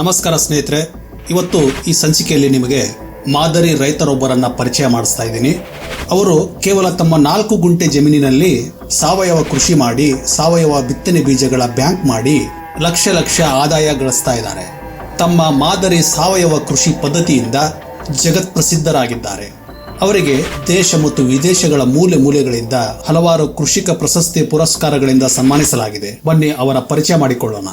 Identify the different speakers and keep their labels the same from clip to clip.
Speaker 1: ನಮಸ್ಕಾರ ಸ್ನೇಹಿತರೆ, ಇವತ್ತು ಈ ಸಂಚಿಕೆಯಲ್ಲಿ ನಿಮಗೆ ಮಾದರಿ ರೈತರೊಬ್ಬರನ್ನ ಪರಿಚಯ ಮಾಡಿಸ್ತಾ ಇದ್ದೀನಿ. ಅವರು ಕೇವಲ ತಮ್ಮ ನಾಲ್ಕು ಗುಂಟೆ ಜಮೀನಿನಲ್ಲಿ ಸಾವಯವ ಕೃಷಿ ಮಾಡಿ, ಸಾವಯವ ಬಿತ್ತನೆ ಬೀಜಗಳ ಬ್ಯಾಂಕ್ ಮಾಡಿ ಲಕ್ಷ ಲಕ್ಷ ಆದಾಯ ಗಳಿಸ್ತಾ ಇದ್ದಾರೆ. ತಮ್ಮ ಮಾದರಿ ಸಾವಯವ ಕೃಷಿ ಪದ್ಧತಿಯಿಂದ ಜಗತ್ ಪ್ರಸಿದ್ಧರಾಗಿದ್ದಾರೆ. ಅವರಿಗೆ ದೇಶ ಮತ್ತು ವಿದೇಶಗಳ ಮೂಲೆ ಮೂಲೆಗಳಿಂದ ಹಲವಾರು ಕೃಷಿಕ ಪ್ರಶಸ್ತಿ ಪುರಸ್ಕಾರಗಳಿಂದ ಸನ್ಮಾನಿಸಲಾಗಿದೆ. ಬನ್ನಿ ಅವರ ಪರಿಚಯ ಮಾಡಿಕೊಳ್ಳೋಣ.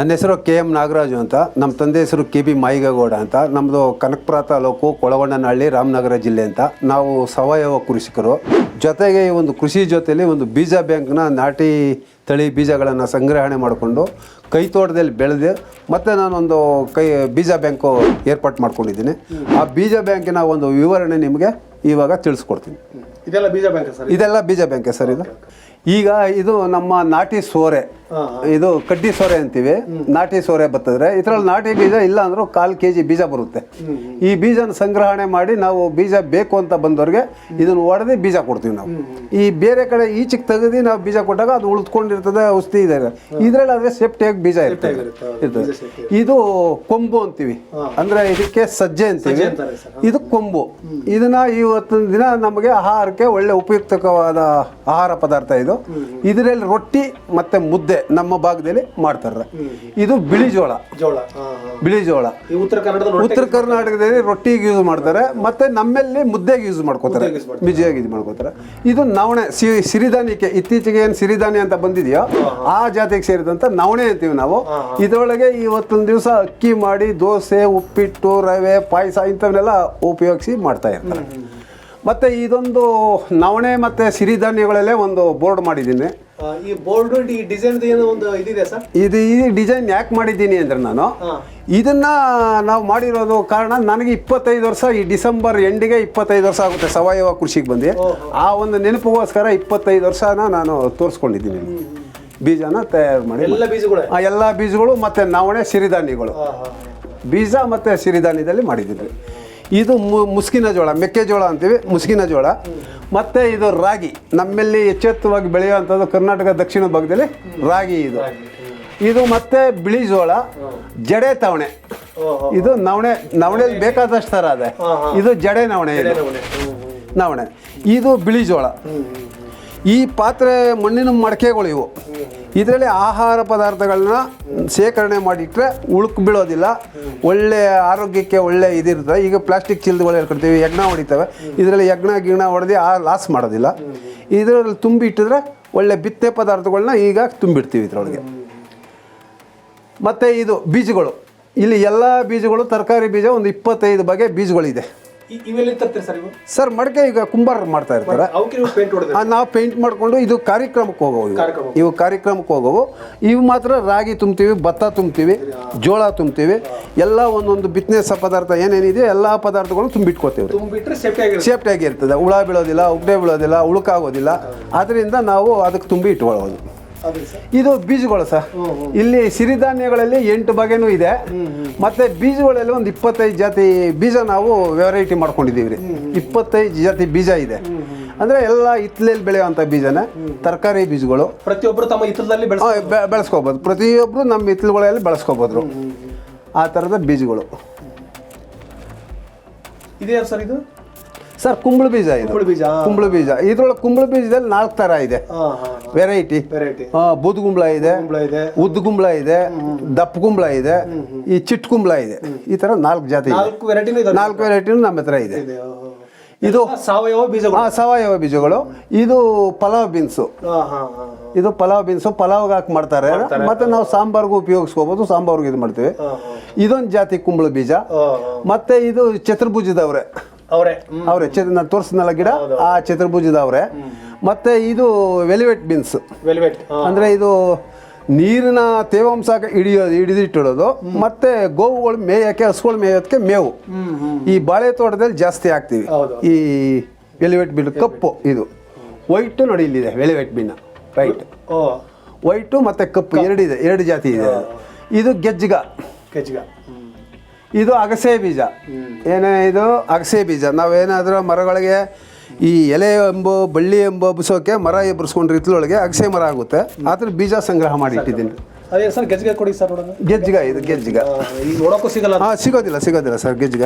Speaker 2: ನನ್ನ ಹೆಸರು ಕೆ ಎಂ ನಾಗರಾಜು ಅಂತ. ನಮ್ಮ ತಂದೆ ಹೆಸರು ಕೆ ಬಿ ಮಾಯಿಗೌಡ ಅಂತ. ನಮ್ಮದು ಕನಕಪುರ ತಾಲೂಕು ಕೊಳವಣ್ಣನಹಳ್ಳಿ ರಾಮನಗರ ಜಿಲ್ಲೆ ಅಂತ. ನಾವು ಸಾವಯವ ಕೃಷಿಕರು. ಜೊತೆಗೆ ಈ ಒಂದು ಕೃಷಿ ಜೊತೆಯಲ್ಲಿ ಒಂದು ಬೀಜ ಬ್ಯಾಂಕ್ನ ನಾಟಿ ತಳಿ ಬೀಜಗಳನ್ನು ಸಂಗ್ರಹಣೆ ಮಾಡಿಕೊಂಡು ಕೈ ತೋಟದಲ್ಲಿ ಬೆಳೆದು ಮತ್ತು ನಾನೊಂದು ಕೈ ಬೀಜ ಬ್ಯಾಂಕು ಏರ್ಪಾಟ್ ಮಾಡ್ಕೊಂಡಿದ್ದೀನಿ. ಆ ಬೀಜ ಬ್ಯಾಂಕಿನ ಒಂದು ವಿವರಣೆ ನಿಮಗೆ ಇವಾಗ ತಿಳಿಸ್ಕೊಡ್ತೀನಿ.
Speaker 3: ಇದೆಲ್ಲ ಬೀಜ ಬ್ಯಾಂಕ್ ಸರ್?
Speaker 2: ಇದೆಲ್ಲ ಬೀಜ ಬ್ಯಾಂಕೆ ಸರ್ ಇದು. ಈಗ ಇದು ನಮ್ಮ ನಾಟಿ ಸೋರೆ. ಇದು ಕಡ್ಡಿ ಸೋರೆ ಅಂತೀವಿ. ನಾಟಿ ಸೋರೆ ಬತ್ತದ್ರೆ ಇದ್ರಲ್ಲಿ ನಾಟಿ ಬೀಜ ಇಲ್ಲ ಅಂದ್ರೂ ಕಾಲು ಕೆ ಜಿ ಬೀಜ ಬರುತ್ತೆ. ಈ ಬೀಜನ ಸಂಗ್ರಹಣೆ ಮಾಡಿ ನಾವು ಬೀಜ ಬೇಕು ಅಂತ ಬಂದವ್ರಿಗೆ ಇದನ್ನು ಒಡೆದು ಬೀಜ ಕೊಡ್ತೀವಿ ನಾವು. ಈ ಬೇರೆ ಕಡೆ ಈಚೆಗೆ ತೆಗೆದು ನಾವು ಬೀಜ ಕೊಟ್ಟಾಗ ಅದು ಉಳಿದುಕೊಂಡಿರ್ತದೆ ಔಷಧಿ ಇದೆ. ಇದರಲ್ಲಿ ಆದರೆ ಸೇಫ್ಟಿಯಾಗಿ ಬೀಜ ಇರ್ತದೆ. ಇರ್ತದೆ. ಇದು ಕೊಂಬು ಅಂತೀವಿ. ಅಂದ್ರೆ ಇದಕ್ಕೆ ಸಜ್ಜೆ ಅಂತೀವಿ. ಇದು ಕೊಂಬು. ಇದನ್ನ ಇವತ್ತಿನ ದಿನ ನಮಗೆ ಆಹಾರಕ್ಕೆ ಒಳ್ಳೆ ಉಪಯುಕ್ತವಾದ ಆಹಾರ ಪದಾರ್ಥ ಇದು. ಇದರಲ್ಲಿ ರೊಟ್ಟಿ ಮತ್ತೆ ಮುದ್ದೆ. ನಮ್ಮ ಭಾಗದಲ್ಲಿ ಮಾಡ್ತಾರೆ ಇದು ಬಿಳಿ ಜೋಳ.
Speaker 3: ಜೋಳ.
Speaker 2: ಬಿಳಿ ಜೋಳ.
Speaker 3: ಉತ್ತರ ಕರ್ನಾಟಕ
Speaker 2: ಉತ್ತರ ಕರ್ನಾಟಕದಲ್ಲಿ ರೊಟ್ಟಿಗೆ ಯೂಸ್ ಮಾಡ್ತಾರೆ ಮತ್ತೆ ನಮ್ಮಲ್ಲಿ ಮುದ್ದೆಗೆ ಯೂಸ್ ಮಾಡ್ಕೋತಾರೆ ಬಿಜಿಯಾಗಿ ಇದು ಮಾಡ್ಕೋತಾರೆ. ಇದು ನವಣೆ ಸಿರಿಧಾನ್ಯಕ್ಕೆ ಇತ್ತೀಚೆಗೆ ಏನು ಸಿರಿಧಾನ್ಯ ಅಂತ ಬಂದಿದೆಯೋ ಆ ಜಾತಿಗೆ ಸೇರಿದಂತ ನವಣೆ ಅಂತೀವಿ ನಾವು. ಇದರೊಳಗೆ ಇವತ್ತೊಂದು ದಿವಸ ಅಕ್ಕಿ ಮಾಡಿ ದೋಸೆ ಉಪ್ಪಿಟ್ಟು ರವೆ ಪಾಯಸ ಇಂಥವನ್ನೆಲ್ಲ ಉಪಯೋಗಿಸಿ ಮಾಡ್ತಾ ಇರ್ತಾರೆ. ಮತ್ತೆ ಇದೊಂದು ನವಣೆ ಮತ್ತೆ ಸಿರಿಧಾನ್ಯಗಳಲ್ಲೇ ಒಂದು ಬೋರ್ಡ್ ಮಾಡಿದ್ದೀನಿ.
Speaker 3: ಈ ಬೋರ್ಡ್ ಈ ಡಿಸೈನ್ ಏನೋ ಒಂದು ಇದಿದೆ ಸರ್?
Speaker 2: ಇದು ಈ ಡಿಸೈನ್ ಯಾಕೆ ಮಾಡಿದ್ದೀನಿ ಅಂದ್ರೆ ನಾನು. ಇದನ್ನ ನಾವು ಮಾಡಿರೋದು ಕಾರಣ ನನಗೆ ಇಪ್ಪತ್ತೈದು ವರ್ಷ ಈ ಡಿಸೆಂಬರ್ ಎಂಡಿಗೆ ಇಪ್ಪತ್ತೈದು ವರ್ಷ ಆಗುತ್ತೆ ಸಾವಯವ ಕೃಷಿಗೆ ಬಂದು. ಆ ಒಂದು ನೆನಪಿಗೋಸ್ಕರ ಇಪ್ಪತ್ತೈದು ವರ್ಷನ ನಾನು ತೋರಿಸ್ಕೊಂಡಿದ್ದೀನಿ ಬೀಜನ ತಯಾರು ಮಾಡಿ.
Speaker 3: ಎಲ್ಲ ಬೀಜಗಳು?
Speaker 2: ಆ ಎಲ್ಲ ಬೀಜಗಳು ಮತ್ತು ನವಣೆ ಸಿರಿಧಾನ್ಯಗಳು. ಬೀಜ ಮತ್ತು ಸಿರಿಧಾನ್ಯದಲ್ಲಿ ಮಾಡಿದ್ದೀವಿ. ಇದು ಮುಸ್ಕಿನ ಜೋಳ ಮೆಕ್ಕೆಜೋಳ ಅಂತೀವಿ ಮುಸ್ಕಿನ ಜೋಳ. ಮತ್ತು ಇದು ರಾಗಿ. ನಮ್ಮಲ್ಲಿ ಎಚ್ಚೆತ್ತವಾಗಿ ಬೆಳೆಯುವಂಥದ್ದು ಕರ್ನಾಟಕ ದಕ್ಷಿಣ ಭಾಗದಲ್ಲಿ ರಾಗಿ ಇದು. ಇದು ಮತ್ತೆ ಬಿಳಿ ಜೋಳ ಜಡೆ ತವಣೆ. ಇದು ನವಣೆ ನವಣೆಲಿ ಬೇಕಾದಷ್ಟು ಥರ ಅದೇ. ಇದು ಜಡೆ ನವಣೆ ಇದು.
Speaker 3: ನವಣೆ
Speaker 2: ಇದು ಬಿಳಿ ಜೋಳ. ಈ ಪಾತ್ರೆ ಮಣ್ಣಿನ ಮಡಕೆಗಳು ಇವು. ಇದರಲ್ಲಿ ಆಹಾರ ಪದಾರ್ಥಗಳನ್ನ ಶೇಖರಣೆ ಮಾಡಿಟ್ರೆ ಉಳುಕು ಬೀಳೋದಿಲ್ಲ. ಒಳ್ಳೆ ಆರೋಗ್ಯಕ್ಕೆ ಒಳ್ಳೆ ಇದಿರ್ತದೆ. ಈಗ ಪ್ಲಾಸ್ಟಿಕ್ ಚೀಲದಗಳು ಹೇಳ್ಕೊಡ್ತೀವಿ ಯಜ್ಞ ಹೊಡಿತವೆ. ಇದರಲ್ಲಿ ಯಜ್ಞ ಗಿಣ ಹೊಡೆದು ಆ ಲಾಸ್ ಮಾಡೋದಿಲ್ಲ. ಇದರಲ್ಲಿ ತುಂಬಿ ಇಟ್ಟಿದ್ರೆ ಒಳ್ಳೆ ಬಿತ್ತೆ ಪದಾರ್ಥಗಳನ್ನ ಈಗ ತುಂಬಿಡ್ತೀವಿ ಇದರೊಳಗೆ. ಮತ್ತು ಇದು ಬೀಜಗಳು. ಇಲ್ಲಿ ಎಲ್ಲ ಬೀಜಗಳು, ತರಕಾರಿ ಬೀಜ ಒಂದು ಇಪ್ಪತ್ತೈದು ಬಗೆ ಬೀಜಗಳಿದೆ.
Speaker 3: ಇವೆಲ್ಲಿ ತರ್ತೀರಿ ಸರ್ ಇವು
Speaker 2: ಸರ್ ಮಡಕೆ ಈಗ ಕುಂಬಾರ ಮಾಡ್ತಾ ಇರ್ತಾರೆ.
Speaker 3: ಅವಕ್ಕೆ ನೀವು ಪೇಂಟ್ ಹೊಡೆದ್ರೆ
Speaker 2: ಆ, ನಾವು ಪೇಂಟ್ ಮಾಡಿಕೊಂಡು ಇದು ಕಾರ್ಯಕ್ರಮಕ್ಕೆ ಹೋಗೋವು ಇವು.
Speaker 3: ಕಾರ್ಯಕ್ರಮಕ್ಕೆ.
Speaker 2: ಇವು ಕಾರ್ಯಕ್ರಮಕ್ಕೆ ಹೋಗೋವು. ಇವು ಮಾತ್ರ ರಾಗಿ ತುಂಬ್ತೀವಿ ಭತ್ತ ತುಂಬ್ತೀವಿ ಜೋಳ ತುಂಬ್ತೀವಿ. ಎಲ್ಲ ಒಂದೊಂದು ಬಿತ್ತನೆ ಪದಾರ್ಥ ಏನೇನಿದೆ ಎಲ್ಲ ಪದಾರ್ಥಗಳು ತುಂಬಿಟ್ಕೋತೀವಿ
Speaker 3: ತುಂಬಿಟ್ರೆ ಸೇಫ್ಟಿ ಆಗಿರುತ್ತೆ.
Speaker 2: ಸೇಫ್ಟಿ ಆಗಿರ್ತದೆ. ಹುಳ ಬೀಳೋದಿಲ್ಲ ಉಗ್ಡೆ ಬೀಳೋದಿಲ್ಲ ಉಳುಕಾಗೋದಿಲ್ಲ. ಅದರಿಂದ ನಾವು ಅದಕ್ಕೆ ತುಂಬಿ ಇಟ್ಕೊಳ್ಳೋದು. ಇದು ಬೀಜಗಳು ಸರ್. ಇಲ್ಲಿ ಸಿರಿಧಾನ್ಯಗಳಲ್ಲಿ ಎಂಟು ಬಗೆನೂ ಇದೆ. ಮತ್ತೆ ಬೀಜಗಳಲ್ಲಿ ಒಂದು ಇಪ್ಪತ್ತೈದು ಜಾತಿ ಬೀಜ ನಾವು ವೆರೈಟಿ ಮಾಡ್ಕೊಂಡಿದ್ದೀವಿ ರೀ ಇಪ್ಪತ್ತೈದು ಜಾತಿ ಬೀಜ ಇದೆ. ಅಂದ್ರೆ ಎಲ್ಲ ಹಿತ್ತಲಲ್ಲಿ ಬೆಳೆಯುವಂತ ಬೀಜನ ತರಕಾರಿ ಬೀಜಗಳು.
Speaker 3: ಪ್ರತಿಯೊಬ್ಬರು ತಮ್ಮ ಹಿತ್ತಲದಲ್ಲಿ
Speaker 2: ಬೆಳೆಸ್ಕೋಬೋದು. ಪ್ರತಿಯೊಬ್ಬರು ನಮ್ಮ ಹಿತ್ತಲುಗಳಲ್ಲಿ ಬೆಳೆಸ್ಕೋಬೋದು ಆ ಥರದ ಬೀಜಗಳು.
Speaker 3: ಇದೆಯಾ ಸರ್ ಇದು?
Speaker 2: ಸರ್ ಕುಂಬಳ ಬೀಜ ಇದೆ.
Speaker 3: ಕುಂಬಳ ಬೀಜ.
Speaker 2: ಕುಂಬಳ ಬೀಜ. ಇದ್ರೊಳಗೆ ಕುಂಬಳ ಬೀಜದಲ್ಲಿ ನಾಲ್ಕು ಥರ ಇದೆ. ವೆರೈಟಿ
Speaker 3: ವೆರೈಟಿ
Speaker 2: ಬೂದ್ ಕುಂಬಳ ಇದೆ.
Speaker 3: ಉದ್ದುಗುಂಬಳ ಇದೆ.
Speaker 2: ಉದ್ದ ಕುಂಬಳ ಇದೆ. ದಪ್ಪ ಕುಂಬಳ ಇದೆ. ಈ ಚಿಟ್ ಕುಂಬಳ ಇದೆ. ಈ ತರ ನಾಲ್ಕು ಜಾತಿ ಇದೆ.
Speaker 3: ನಾಲ್ಕು ವೆರೈಟಿನೂ
Speaker 2: ನಾಲ್ಕು ವೆರೈಟಿನೂ ನಮ್ಮ ಹತ್ರ ಇದೆ.
Speaker 3: ಇದೆ, ಸಾವಯವ ಬೀಜಗಳು.
Speaker 2: ಆ ಸಾವಯವ ಬೀಜಗಳು. ಇದು ಪಲಾವ್ ಬೀನ್ಸು. ಇದು ಪಲಾವ್ ಬೀನ್ಸು. ಪಲಾವ್ಗೆ ಹಾಕಿ ಮಾಡ್ತಾರೆ. ಮತ್ತೆ ನಾವು ಸಾಂಬಾರ್ಗು ಉಪಯೋಗಿಸ್ಕೋಬಹುದು ಸಾಂಬಾರ್ಗೆ ಇದು ಮಾಡ್ತೀವಿ. ಇದೊಂದು ಜಾತಿ ಕುಂಬಳ ಬೀಜ. ಮತ್ತೆ ಇದು ಚತುರ್ಭುಜದವ್ರೆ.
Speaker 3: ಅವರೇ.
Speaker 2: ಅವರೇ. ನಾನು ತೋರಿಸಿದ್ನಲ್ಲ ಗಿಡ? ಆ ಚತುರ್ಭುಜದವ್ರೆ. ಮತ್ತೆ ಇದು ವೆಲಿವೆಟ್ ಬೀನ್ಸ್.
Speaker 3: ವೆಲ್ವೆಟ್.
Speaker 2: ಅಂದ್ರೆ ಇದು ನೀರಿನ ತೇವಾಂಶ ಹಿಡಿಯೋದು ಹಿಡಿದಿಟ್ಟಿಡೋದು ಮತ್ತೆ ಗೋವುಗಳು ಮೇಯಕ್ಕೆ ಹಸುಗಳು ಮೇಯೋದಕ್ಕೆ ಮೇವು. ಈ ಬಾಳೆ ತೋಟದಲ್ಲಿ ಜಾಸ್ತಿ ಹಾಕ್ತೀವಿ. ಈ ವೆಲಿವೆಟ್ ಬೀನ್ ಕಪ್ಪು ಇದು. ವೈಟು ನೋಡಿ ಇಲ್ಲಿದೆ velvet bean. White.
Speaker 3: Oh.
Speaker 2: White ಮತ್ತೆ ಕಪ್ಪು ಎರಡಿದೆ ಎರಡು ಜಾತಿ ಇದೆ. ಇದು ಗೆಜ್ಜಿಗ.
Speaker 3: ಗೆಜ್ಜಿಗ.
Speaker 2: ಇದು ಅಗಸೆ ಬೀಜ. ಏನೇ ಇದು ಅಗಸೆ ಬೀಜ. ನಾವೇನಾದರೂ ಮರಗಳಿಗೆ ಈ ಎಲೆ ಎಂಬ ಬಳ್ಳಿ ಎಂಬ ಬಿಸೋಕೆ ಮರ ಎಬ್ಬರಿಸ್ಕೊಂಡ್ರೆ ಇತ್ತಲೊಳಗೆ ಅಗಸೆ ಮರ ಆಗುತ್ತೆ. ಆದ್ರೆ ಬೀಜ ಸಂಗ್ರಹ ಮಾಡಿ ಇಟ್ಟಿದ್ದೀನಿ.
Speaker 3: ಅದೇ ಸರ್ ಕೊಡಿ ಸರ್
Speaker 2: ಗೆಜ್ಜಿಗ ಇದು ಗೆಜ್ಜಿಗ.
Speaker 3: ನೋಡೋಕ್ಕೂ ಸಿಗಲ್ಲ.
Speaker 2: ಹಾಂ ಸಿಗೋದಿಲ್ಲ ಸಿಗೋದಿಲ್ಲ ಸರ್ ಗೆಜ್ಜಿಗ.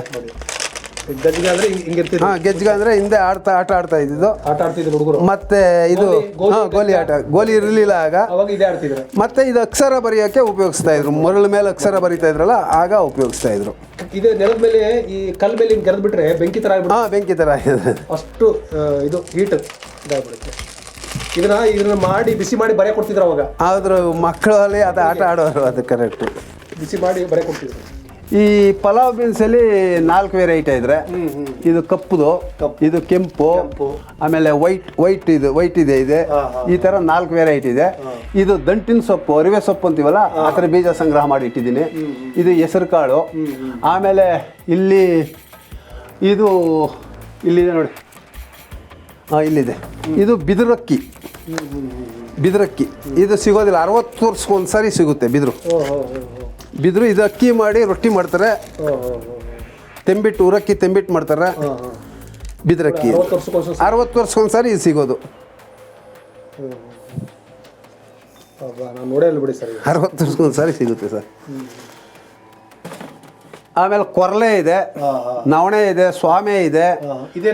Speaker 3: ಈಗ ಗಜ್ಗೆ ಅಂದ್ರೆ ಹಿಂಗ್- ಹಿಂಗಿರ್ತಿದ್ರು
Speaker 2: ಹಾಂ ಗೆಜ್ಜಿಗ ಅಂದರೆ ಹಿಂದೆ ಆಡ್ತಾ ಆಟ ಆಡ್ತಾ ಇದ್ದಿದ್ದು.
Speaker 3: ಆಟ ಆಡ್ತಿದ್ರು ಹುಡುಗರು.
Speaker 2: ಮತ್ತೆ ಇದು
Speaker 3: ಗೋಲಿ-
Speaker 2: ಹಾಂ ಗೋಲಿ ಆಟ. ಗೋಲಿ ಇರಲಿಲ್ಲ ಆಗ.
Speaker 3: ಅವಾಗ ಇದೇ ಆಡ್ತಿದ್ರು.
Speaker 2: ಮತ್ತೆ ಇದು ಅಕ್ಷರ ಬರೆಯೋಕ್ಕೆ ಉಪಯೋಗಿಸ್ತಾ ಇದ್ರು. ಮರಳ ಮೇಲೆ ಅಕ್ಷರ ಬರೀತಾ ಇದ್ರಲ್ಲ ಆಗ ಉಪಯೋಗಿಸ್ತಾ ಇದ್ರು.
Speaker 3: ಇದು ನೆಲದ ಮೇಲೆ ಈ ಕಲ್ ಮೇಲೆ ಹಿಂಗೆ ಗೆರೆದ್ ಬಿಟ್ರೆ ಬೆಂಕಿ ತರ ಆಗ್ಬಿಡುತ್ತೆ.
Speaker 2: ಹಾ ಬೆಂಕಿ ತರ ಇದೆ
Speaker 3: ಅಷ್ಟು ಆ, ಇದು ಹೀಟ್ ಇದಾಗ್ಬಿಡುತ್ತೆ. ಇದನ್ನ ಇದನ್ನ ಮಾಡಿ ಬಿಸಿ ಮಾಡಿ ಬರೆ ಕೊಡ್ತಿದ್ರು ಅವಾಗ.
Speaker 2: ಆದ್ರೂ ಮಕ್ಕಳಲ್ಲಿ ಅದು ಆಟ ಆಡೋರು ಅದು ಕರೆಕ್ಟ್
Speaker 3: ಬಿಸಿ ಮಾಡಿ ಬರೆ ಕೊಡ್ತಿದ್ರು.
Speaker 2: ಈ ಪಲಾವ್ ಬೀನ್ಸಲ್ಲಿ ನಾಲ್ಕು ವೆರೈಟಿ ಇದ್ರೆ ಇದು ಕಪ್ಪುದು ಇದು ಕೆಂಪು ಆಮೇಲೆ ವೈಟ್ ವೈಟ್ ಇದು ವೈಟ್ ಇದೆ ಇದೆ. ಈ ತರ ನಾಲ್ಕು ವೆರೈಟಿ ಇದೆ. ಇದು ದಂಟಿನ ಸೊಪ್ಪು ಅರಿವೆ ಸೊಪ್ಪು ಅಂತೀವಲ್ಲ ಆ ಥರ ಬೀಜ ಸಂಗ್ರಹ ಮಾಡಿ ಇಟ್ಟಿದ್ದೀನಿ. ಇದು ಹೆಸರು ಕಾಳು. ಆಮೇಲೆ ಇಲ್ಲಿ ಇದು ಇಲ್ಲಿದೆ ನೋಡಿ. ಹಾಂ ಇಲ್ಲಿದೆ. ಇದು ಬಿದಿರಕ್ಕಿ. ಬಿದಿರಕ್ಕಿ. ಇದು ಸಿಗೋದಿಲ್ಲ. ಅರವತ್ತು ವರ್ಷಕ್ಕೊಂದ್ಸರಿ ಸಿಗುತ್ತೆ ಬಿದಿರು. ಬಿದ್ರು ಇದು ಅಕ್ಕಿ ಮಾಡಿ ರೊಟ್ಟಿ ಮಾಡ್ತಾರೆ. ತೆಂಬಿಟ್ಟು ಊರಕ್ಕಿ ತೆಂಬಿಟ್ಟು ಮಾಡ್ತಾರೆ. ಬಿದ್ರಕ್ಕಿ.
Speaker 3: ಅರವತ್ತು
Speaker 2: ವರ್ಷಕ್ಕೊಂದ್ಸಾರಿ ಇದು ಸಿಗೋದು. ಅರವತ್ತು ವರ್ಷಕ್ಕೊಂದ್ಸಾರಿ ಸಿಗುತ್ತೆ ಸರ್. ಆಮೇಲೆ ಕೊರಲೆ ಇದೆ ನವಣೆ ಇದೆ ಸ್ವಾಮೆ ಇದೆ.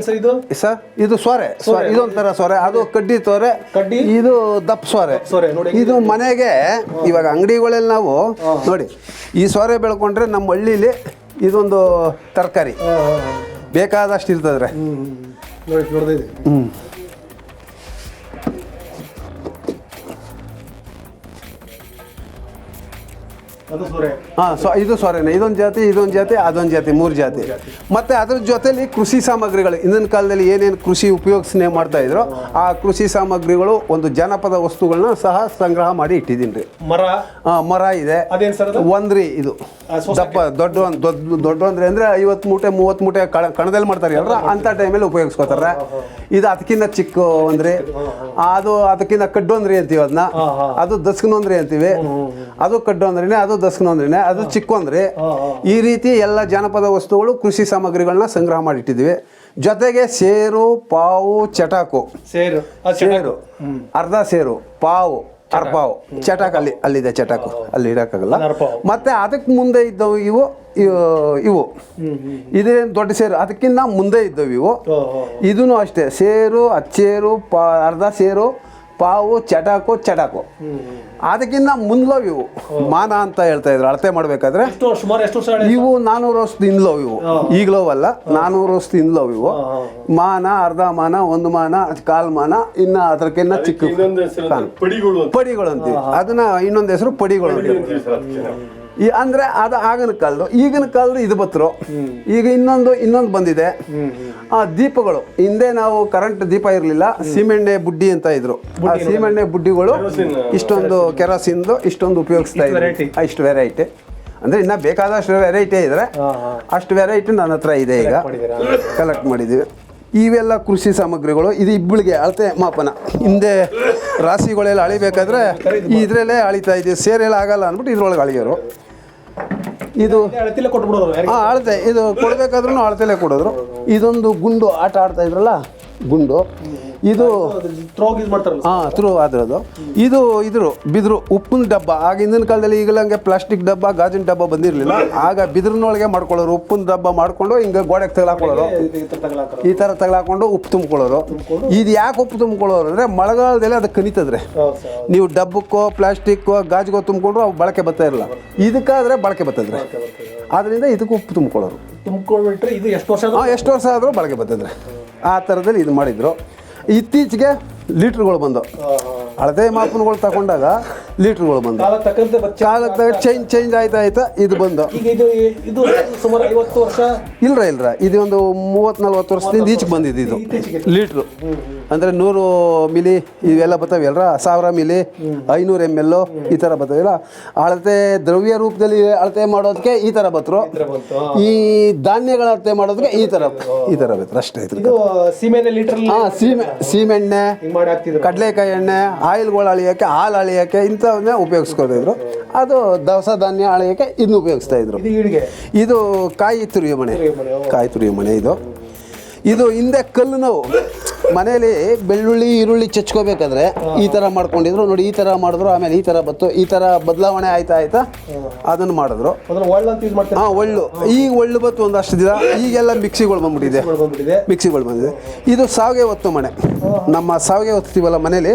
Speaker 3: ಸರ್ ಇದು?
Speaker 2: ಸರ್ ಇದು ಸೊರೆ. ಇದೊಂಥರ ಸೊರೆ. ಅದು ಕಡ್ಡಿ ತೋರೆ
Speaker 3: ಕಡ್ಡಿ?
Speaker 2: ಇದು ದಪ್ಪ ಸೊರೆ. ಇದು ಮನೆಗೆ ಇವಾಗ ಅಂಗಡಿಗಳಲ್ಲಿ ನಾವು ನೋಡಿ ಈ ಸೊರೆ ಬೆಳ್ಕೊಂಡ್ರೆ ನಮ್ಮ ಹಳ್ಳಿಲಿ ಇದೊಂದು ತರಕಾರಿ. ಬೇಕಾದಷ್ಟು ಇರ್ತದ್ರೆ ಹ್ಞೂ ಹಾಂ ಸೊ ಇದು ಸೊರೆನೆ. ಇದೊಂದು ಜಾತಿ ಇದೊಂದು ಜಾತಿ ಅದೊಂದು ಜಾತಿ ಮೂರು ಜಾತಿ. ಮತ್ತು ಅದ್ರ ಜೊತೆಲಿ ಕೃಷಿ ಸಾಮಗ್ರಿಗಳು. ಹಿಂದಿನ ಕಾಲದಲ್ಲಿ ಏನೇನು ಕೃಷಿ ಉಪಯೋಗಿಸನೆ ಮಾಡ್ತಾ ಇದ್ರು ಆ ಕೃಷಿ ಸಾಮಗ್ರಿಗಳು ಒಂದು ಜನಪದ ವಸ್ತುಗಳನ್ನ ಸಹ ಸಂಗ್ರಹ ಮಾಡಿ ಇಟ್ಟಿದ್ದೀನಿ ರೀ.
Speaker 3: ಮರ.
Speaker 2: ಮರ ಇದೆ.
Speaker 3: ಅದು?
Speaker 2: ಒಂದ್ರಿ ಇದು. ದಪ್ಪ ದೊಡ್ಡ ದೊಡ್ಡ ದೊಡ್ಡ ಅಂದ್ರೆ ಅಂದ್ರೆ ಐವತ್ತು ಮೂಟೆ ಮೂವತ್ತು ಮೂಟೆ ಕಣ ಕಣದಲ್ಲಿ ಮಾಡ್ತಾರೆ ಅಲ್ರ ಅಂತ ಟೈಮಲ್ಲಿ ಉಪಯೋಗಿಸ್ಕೋತಾರೆ. ಇದು ಅದಕ್ಕಿಂತ ಚಿಕ್ಕ ಒಂದ್ರಿ. ಅದು ಅದಕ್ಕಿಂತ ಕಡ್ಡೊಂದ್ರಿ ಅಂತೀವಿ ಅದನ್ನ. ಅದು ದಸ್ಕನೊಂದ್ರಿ ಅಂತೀವಿ. ಅದು ಕಡ್ಡು ಅಂದ್ರಿನೇ ಅದು ಅಂದ್ರೆ ಅದು ಚಿಕ್ಕ ಒಂದ್ರಿ
Speaker 3: ಹಾ, ಹಾ.
Speaker 2: ಈ ರೀತಿ ಎಲ್ಲ ಜಾನಪದ ವಸ್ತುಗಳು ಕೃಷಿ ಸಾಮಗ್ರಿಗಳನ್ನ ಸಂಗ್ರಹ ಮಾಡಿಟ್ಟಿದ್ವಿ. ಜೊತೆಗೆ ಸೇರು ಪಾವು ಚಟಾಕು.
Speaker 3: ಸೇರು.
Speaker 2: ಸೇರು. ಅರ್ಧ ಸೇರು. ಪಾವು ಅರ್ಪಾವು ಚಟಾಕ್ ಅಲ್ಲಿ ಅಲ್ಲಿದೆ ಚಟಾಕು. ಅಲ್ಲಿ ಇಡಕ್ಕಾಗಲ್ಲ. ಮತ್ತೆ ಅದಕ್ಕೆ ಮುಂದೆ ಇದ್ದವು ಇವು ಇವು- ಇದೇನು ದೊಡ್ಡ ಸೇರು? ಅದಕ್ಕಿಂತ ಮುಂದೆ ಇದ್ದವು ಇವು. ಇದೂ ಅಷ್ಟೇ. ಸೇರು ಅಚ್ಚೇರು ಪಾ ಅರ್ಧ ಸೇರು ಪಾವು ಚಟಾಕು ಚಟಾಕು. ಅದಕ್ಕಿಂತ ಮುಂದ್ಲವ್ ಇವು. ಮಾನ ಅಂತ ಹೇಳ್ತಾ ಇದ್ರು. ಅಳತೆ ಮಾಡ್ಬೇಕಾದ್ರೆ
Speaker 3: ಎಷ್ಟು ಸುಮಾರು ಎಷ್ಟು ವರ್ಷ ಹಳೆ
Speaker 2: ಇವು ನಾನೂರು ವರ್ಷದ ಹಿಂದ್ಲವ್ ಇವು. ಈಗಲೋ ಅಲ್ಲ ನಾನೂರು ವರ್ಷದ ಹಿಂದ್ಲವ್ ಇವು. ಮಾನ ಅರ್ಧ ಮಾನ ಒಂದು ಮಾನ ಕಾಲ್ ಮಾನ ಇನ್ನ ಅದಕ್ಕಿನ್ನ ಚಿಕ್ಕ
Speaker 4: ಪಡಿಗಳು
Speaker 2: ಪಡಿಗಳು ಅಂತೀವಿ. ಅದನ್ನ ಇನ್ನೊಂದು ಹೆಸರು ಪಡಿಗಳು ಅಂತೀವಿ. ಈ ಅಂದ್ರೆ ಅದು ಆಗಿನ ಕಾಲದ್ದು ಈಗಿನ ಕಾಲದ ಇದು ಬತ್ತರು ಈಗ ಇನ್ನೊಂದು ಇನ್ನೊಂದು ಬಂದಿದೆ. ಆ ದೀಪಗಳು ಹಿಂದೆ ನಾವು ಕರೆಂಟ್ ದೀಪ ಇರಲಿಲ್ಲ ಸೀಮೆಣ್ಣೆ ಬುಡ್ಡಿ ಅಂತ ಇದ್ರು. ಆ ಸೀಮೆಣ್ಣೆ ಬುಡ್ಡಿಗಳು ಇಷ್ಟೊಂದು ಕೆರೋಸಿನ್ದು ಇಷ್ಟೊಂದು ಉಪಯೋಗಿಸ್ತಾ ಇದ್ರು. ಇಷ್ಟು ವೆರೈಟಿ ಅಂದ್ರೆ ಇನ್ನ ಬೇಕಾದಷ್ಟು ವೆರೈಟಿ ಇದ್ರೆ ಅಷ್ಟು ವೆರೈಟಿ ನನ್ನ ಹತ್ರ ಇದೆ ಈಗ. ಕಲೆಕ್ಟ್ ಮಾಡಿದೀವಿ ಇವೆಲ್ಲ ಕೃಷಿ ಸಾಮಗ್ರಿಗಳು ಇದು ಇಬ್ಬಳಿಗೆ ಅಳತೆ ಮಾಪನ. ಹಿಂದೆ ರಾಶಿಗಳೆಲ್ಲ ಅಳಿಬೇಕಾದ್ರೆ ಇದರಲ್ಲೇ ಅಳಿತಾ ಇದೀವಿ ಸೇರೆಲ್ಲ ಆಗಲ್ಲ ಅಂದ್ಬಿಟ್ಟು ಇದ್ರೊಳಗೆ ಅಳಿಯೋರು. ಇದು
Speaker 3: ಅಳತಿಲ್ಲ ಕೊಟ್ಬಿಡೋರು
Speaker 2: ಹಾಂ ಅಳತೆ ಇದು ಕೊಡಬೇಕಾದ್ರೂ ಅಳತೆಲೆ ಕೊಡೋದ್ರು. ಇದೊಂದು ಗುಂಡು ಆಟ ಆಡ್ತಾ ಇದ್ರಲ್ಲ? ಗುಂಡು. ಇದು ಹಾ ಥ್ರೂ ಅದ್ರದ್ದು ಇದು ಇದ್ರು ಬಿದಿರು ಉಪ್ಪಿನ ಡಬ್ಬ. ಆಗ ಹಿಂದಿನ ಕಾಲದಲ್ಲಿ ಈಗಲಂಗೆ ಪ್ಲಾಸ್ಟಿಕ್ ಡಬ್ಬ ಗಾಜಿನ ಡಬ್ಬ ಬಂದಿರಲಿಲ್ಲ. ಆಗ ಬಿದಿರಿನೊಳಗೆ ಮಾಡ್ಕೊಳ್ಳೋರು ಉಪ್ಪಿನ ಡಬ್ಬ ಮಾಡ್ಕೊಂಡು ಹಿಂಗೆ ಗೋಡೆಗೆ ತಗಲಾಕೊಳ್ಳೋರು.
Speaker 3: ಈ ಥರ
Speaker 2: ತಗಲಾಕೊಂಡು ಉಪ್ಪು ತುಂಬ್ಕೊಳ್ಳೋರು. ಇದು ಯಾಕೆ ಉಪ್ಪು ತುಂಬ್ಕೊಳ್ಳೋರು ಅಂದರೆ ಮಳೆಗಾಲದಲ್ಲಿ ಅದು ಕನಿತದ್ರೆ. ನೀವು ಡಬ್ಬಕ್ಕೋ ಪ್ಲಾಸ್ಟಿಕ್ಕೋ ಗಾಜಿಗೋ ತುಂಬಿಕೊಂಡ್ರು ಅವು ಬಳಕೆ ಬರ್ತಾ ಇರಲ್ಲ. ಇದಕ್ಕಾದ್ರೆ ಬಳಕೆ ಬರ್ತದ್ರೆ ಆದ್ದರಿಂದ ಇದಕ್ಕೂ ಉಪ್ಪು ತುಂಬಿಕೊಳ್ಳೋರು.
Speaker 3: ತುಂಬ್ಕೊಂಡ್ಬಿಟ್ರೆ ಇದು ಎಷ್ಟು ವರ್ಷ
Speaker 2: ಎಷ್ಟು ವರ್ಷ ಆದರೂ ಬಳಕೆ ಬರ್ತದೆ. ಆ ಥರದಲ್ಲಿ ಇದು ಮಾಡಿದ್ರು. ಇತ್ತೀಚೆಗೆ ಲೀಟ್ರ್ಗಳು ಬಂದವು. ಅಳತೆ ಮಾಪನಗಳು ತಗೊಂಡಾಗ ಲೀಟ್ರ್ಗಳು ಬಂದವು ಕಾಲಕ್ಕೆ ಚೇಂಜ್ ಚೇಂಜ್ ಆಯ್ತಾ ಆಯ್ತಾ ಇದು ಬಂದು.
Speaker 3: ಇದು ಸುಮಾರು ಐವತ್ತು ವರ್ಷ
Speaker 2: ಇಲ್ರ ಇಲ್ರ. ಇದು ಒಂದು ಮೂವತ್ತು ನಲ್ವತ್ತು ವರ್ಷದಿಂದ ಈಚೆಗೆ ಬಂದಿದ್ದು ಇದು. ಲೀಟ್ರು. ಅಂದರೆ ನೂರು ಮಿಲಿ ಇವೆಲ್ಲ ಬರ್ತಾವಲ್ಲ ಸಾವಿರ ಮಿಲಿ ಐನೂರು ಎಂ ಎಲ್ಲು ಈ ಥರ ಬರ್ತಾವಲ್ಲ ಅಳತೆ ದ್ರವ್ಯ ರೂಪದಲ್ಲಿ ಅಳತೆ ಮಾಡೋದಕ್ಕೆ ಈ ಥರ ಬತ್ತರು
Speaker 3: ಈ
Speaker 2: ಧಾನ್ಯಗಳ ಅಳತೆ ಮಾಡೋದಕ್ಕೆ ಈ ಥರ ಈ ಥರ ಬತ್ತರು ಅಷ್ಟೇ ಇದ್ರ
Speaker 3: ಇದು ಸೀಮೆನೆ ಲೀಟರ್
Speaker 2: ಹಾಂ ಸೀಮೆ ಸೀಮೆಣ್ಣೆ
Speaker 3: ಹಿಂಗ್ ಮಾಡಿ ಹಾಕ್ತಿದ್ರು
Speaker 2: ಕಡಲೆಕಾಯಿ ಎಣ್ಣೆ ಆಯಿಲ್ಗಳು ಅಳಿಯೋಕ್ಕೆ ಹಾಲು ಅಳಿಯೋಕ್ಕೆ ಇಂಥವನ್ನೇ ಉಪಯೋಗಿಸ್ಕೊತಿದ್ರು ಅದು ದವಸ ಧಾನ್ಯ ಅಳಿಯೋಕ್ಕೆ ಇದನ್ನ ಉಪಯೋಗಿಸ್ತಾ ಇದ್ರು.
Speaker 3: ಇದು
Speaker 2: ಕಾಯಿ ತುರಿಯೋ ಮನೆ. ಕಾಯಿ ತುರಿಯೋ ಮನೆ ಇದು. ಇದು ಹಿಂದೆ ಕಲ್ಲು ನೋವು. ಮನೇಲಿ ಬೆಳ್ಳುಳ್ಳಿ ಈರುಳ್ಳಿ ಚಚ್ಕೋಬೇಕಾದ್ರೆ ಈ ಥರ ಮಾಡ್ಕೊಂಡಿದ್ರು. ನೋಡಿ ಈ ಥರ ಮಾಡಿದ್ರು ಆಮೇಲೆ ಈ ಥರ ಬತ್ತು ಈ ಥರ ಬದಲಾವಣೆ ಆಯ್ತಾ ಆಯ್ತಾ? ಅದನ್ನು ಮಾಡಿದ್ರು. ಹಾ ಒಳ್ಳೆ. ಈಗ ಒಳ್ಳು ಬತ್ತು ಒಂದಷ್ಟು ದಿನ. ಈಗೆಲ್ಲ ಮಿಕ್ಸಿಗಳು ಬಂದ್ಬಿಟ್ಟಿದೆ. ಮಿಕ್ಸಿಗಳು ಬಂದಿದೆ. ಇದು ಸಾವಿಗೆ ಒತ್ತು ಮನೆ. ನಮ್ಮ ಸಾವಿಗೆ ಒತ್ತೀವಲ್ಲ ಮನೇಲಿ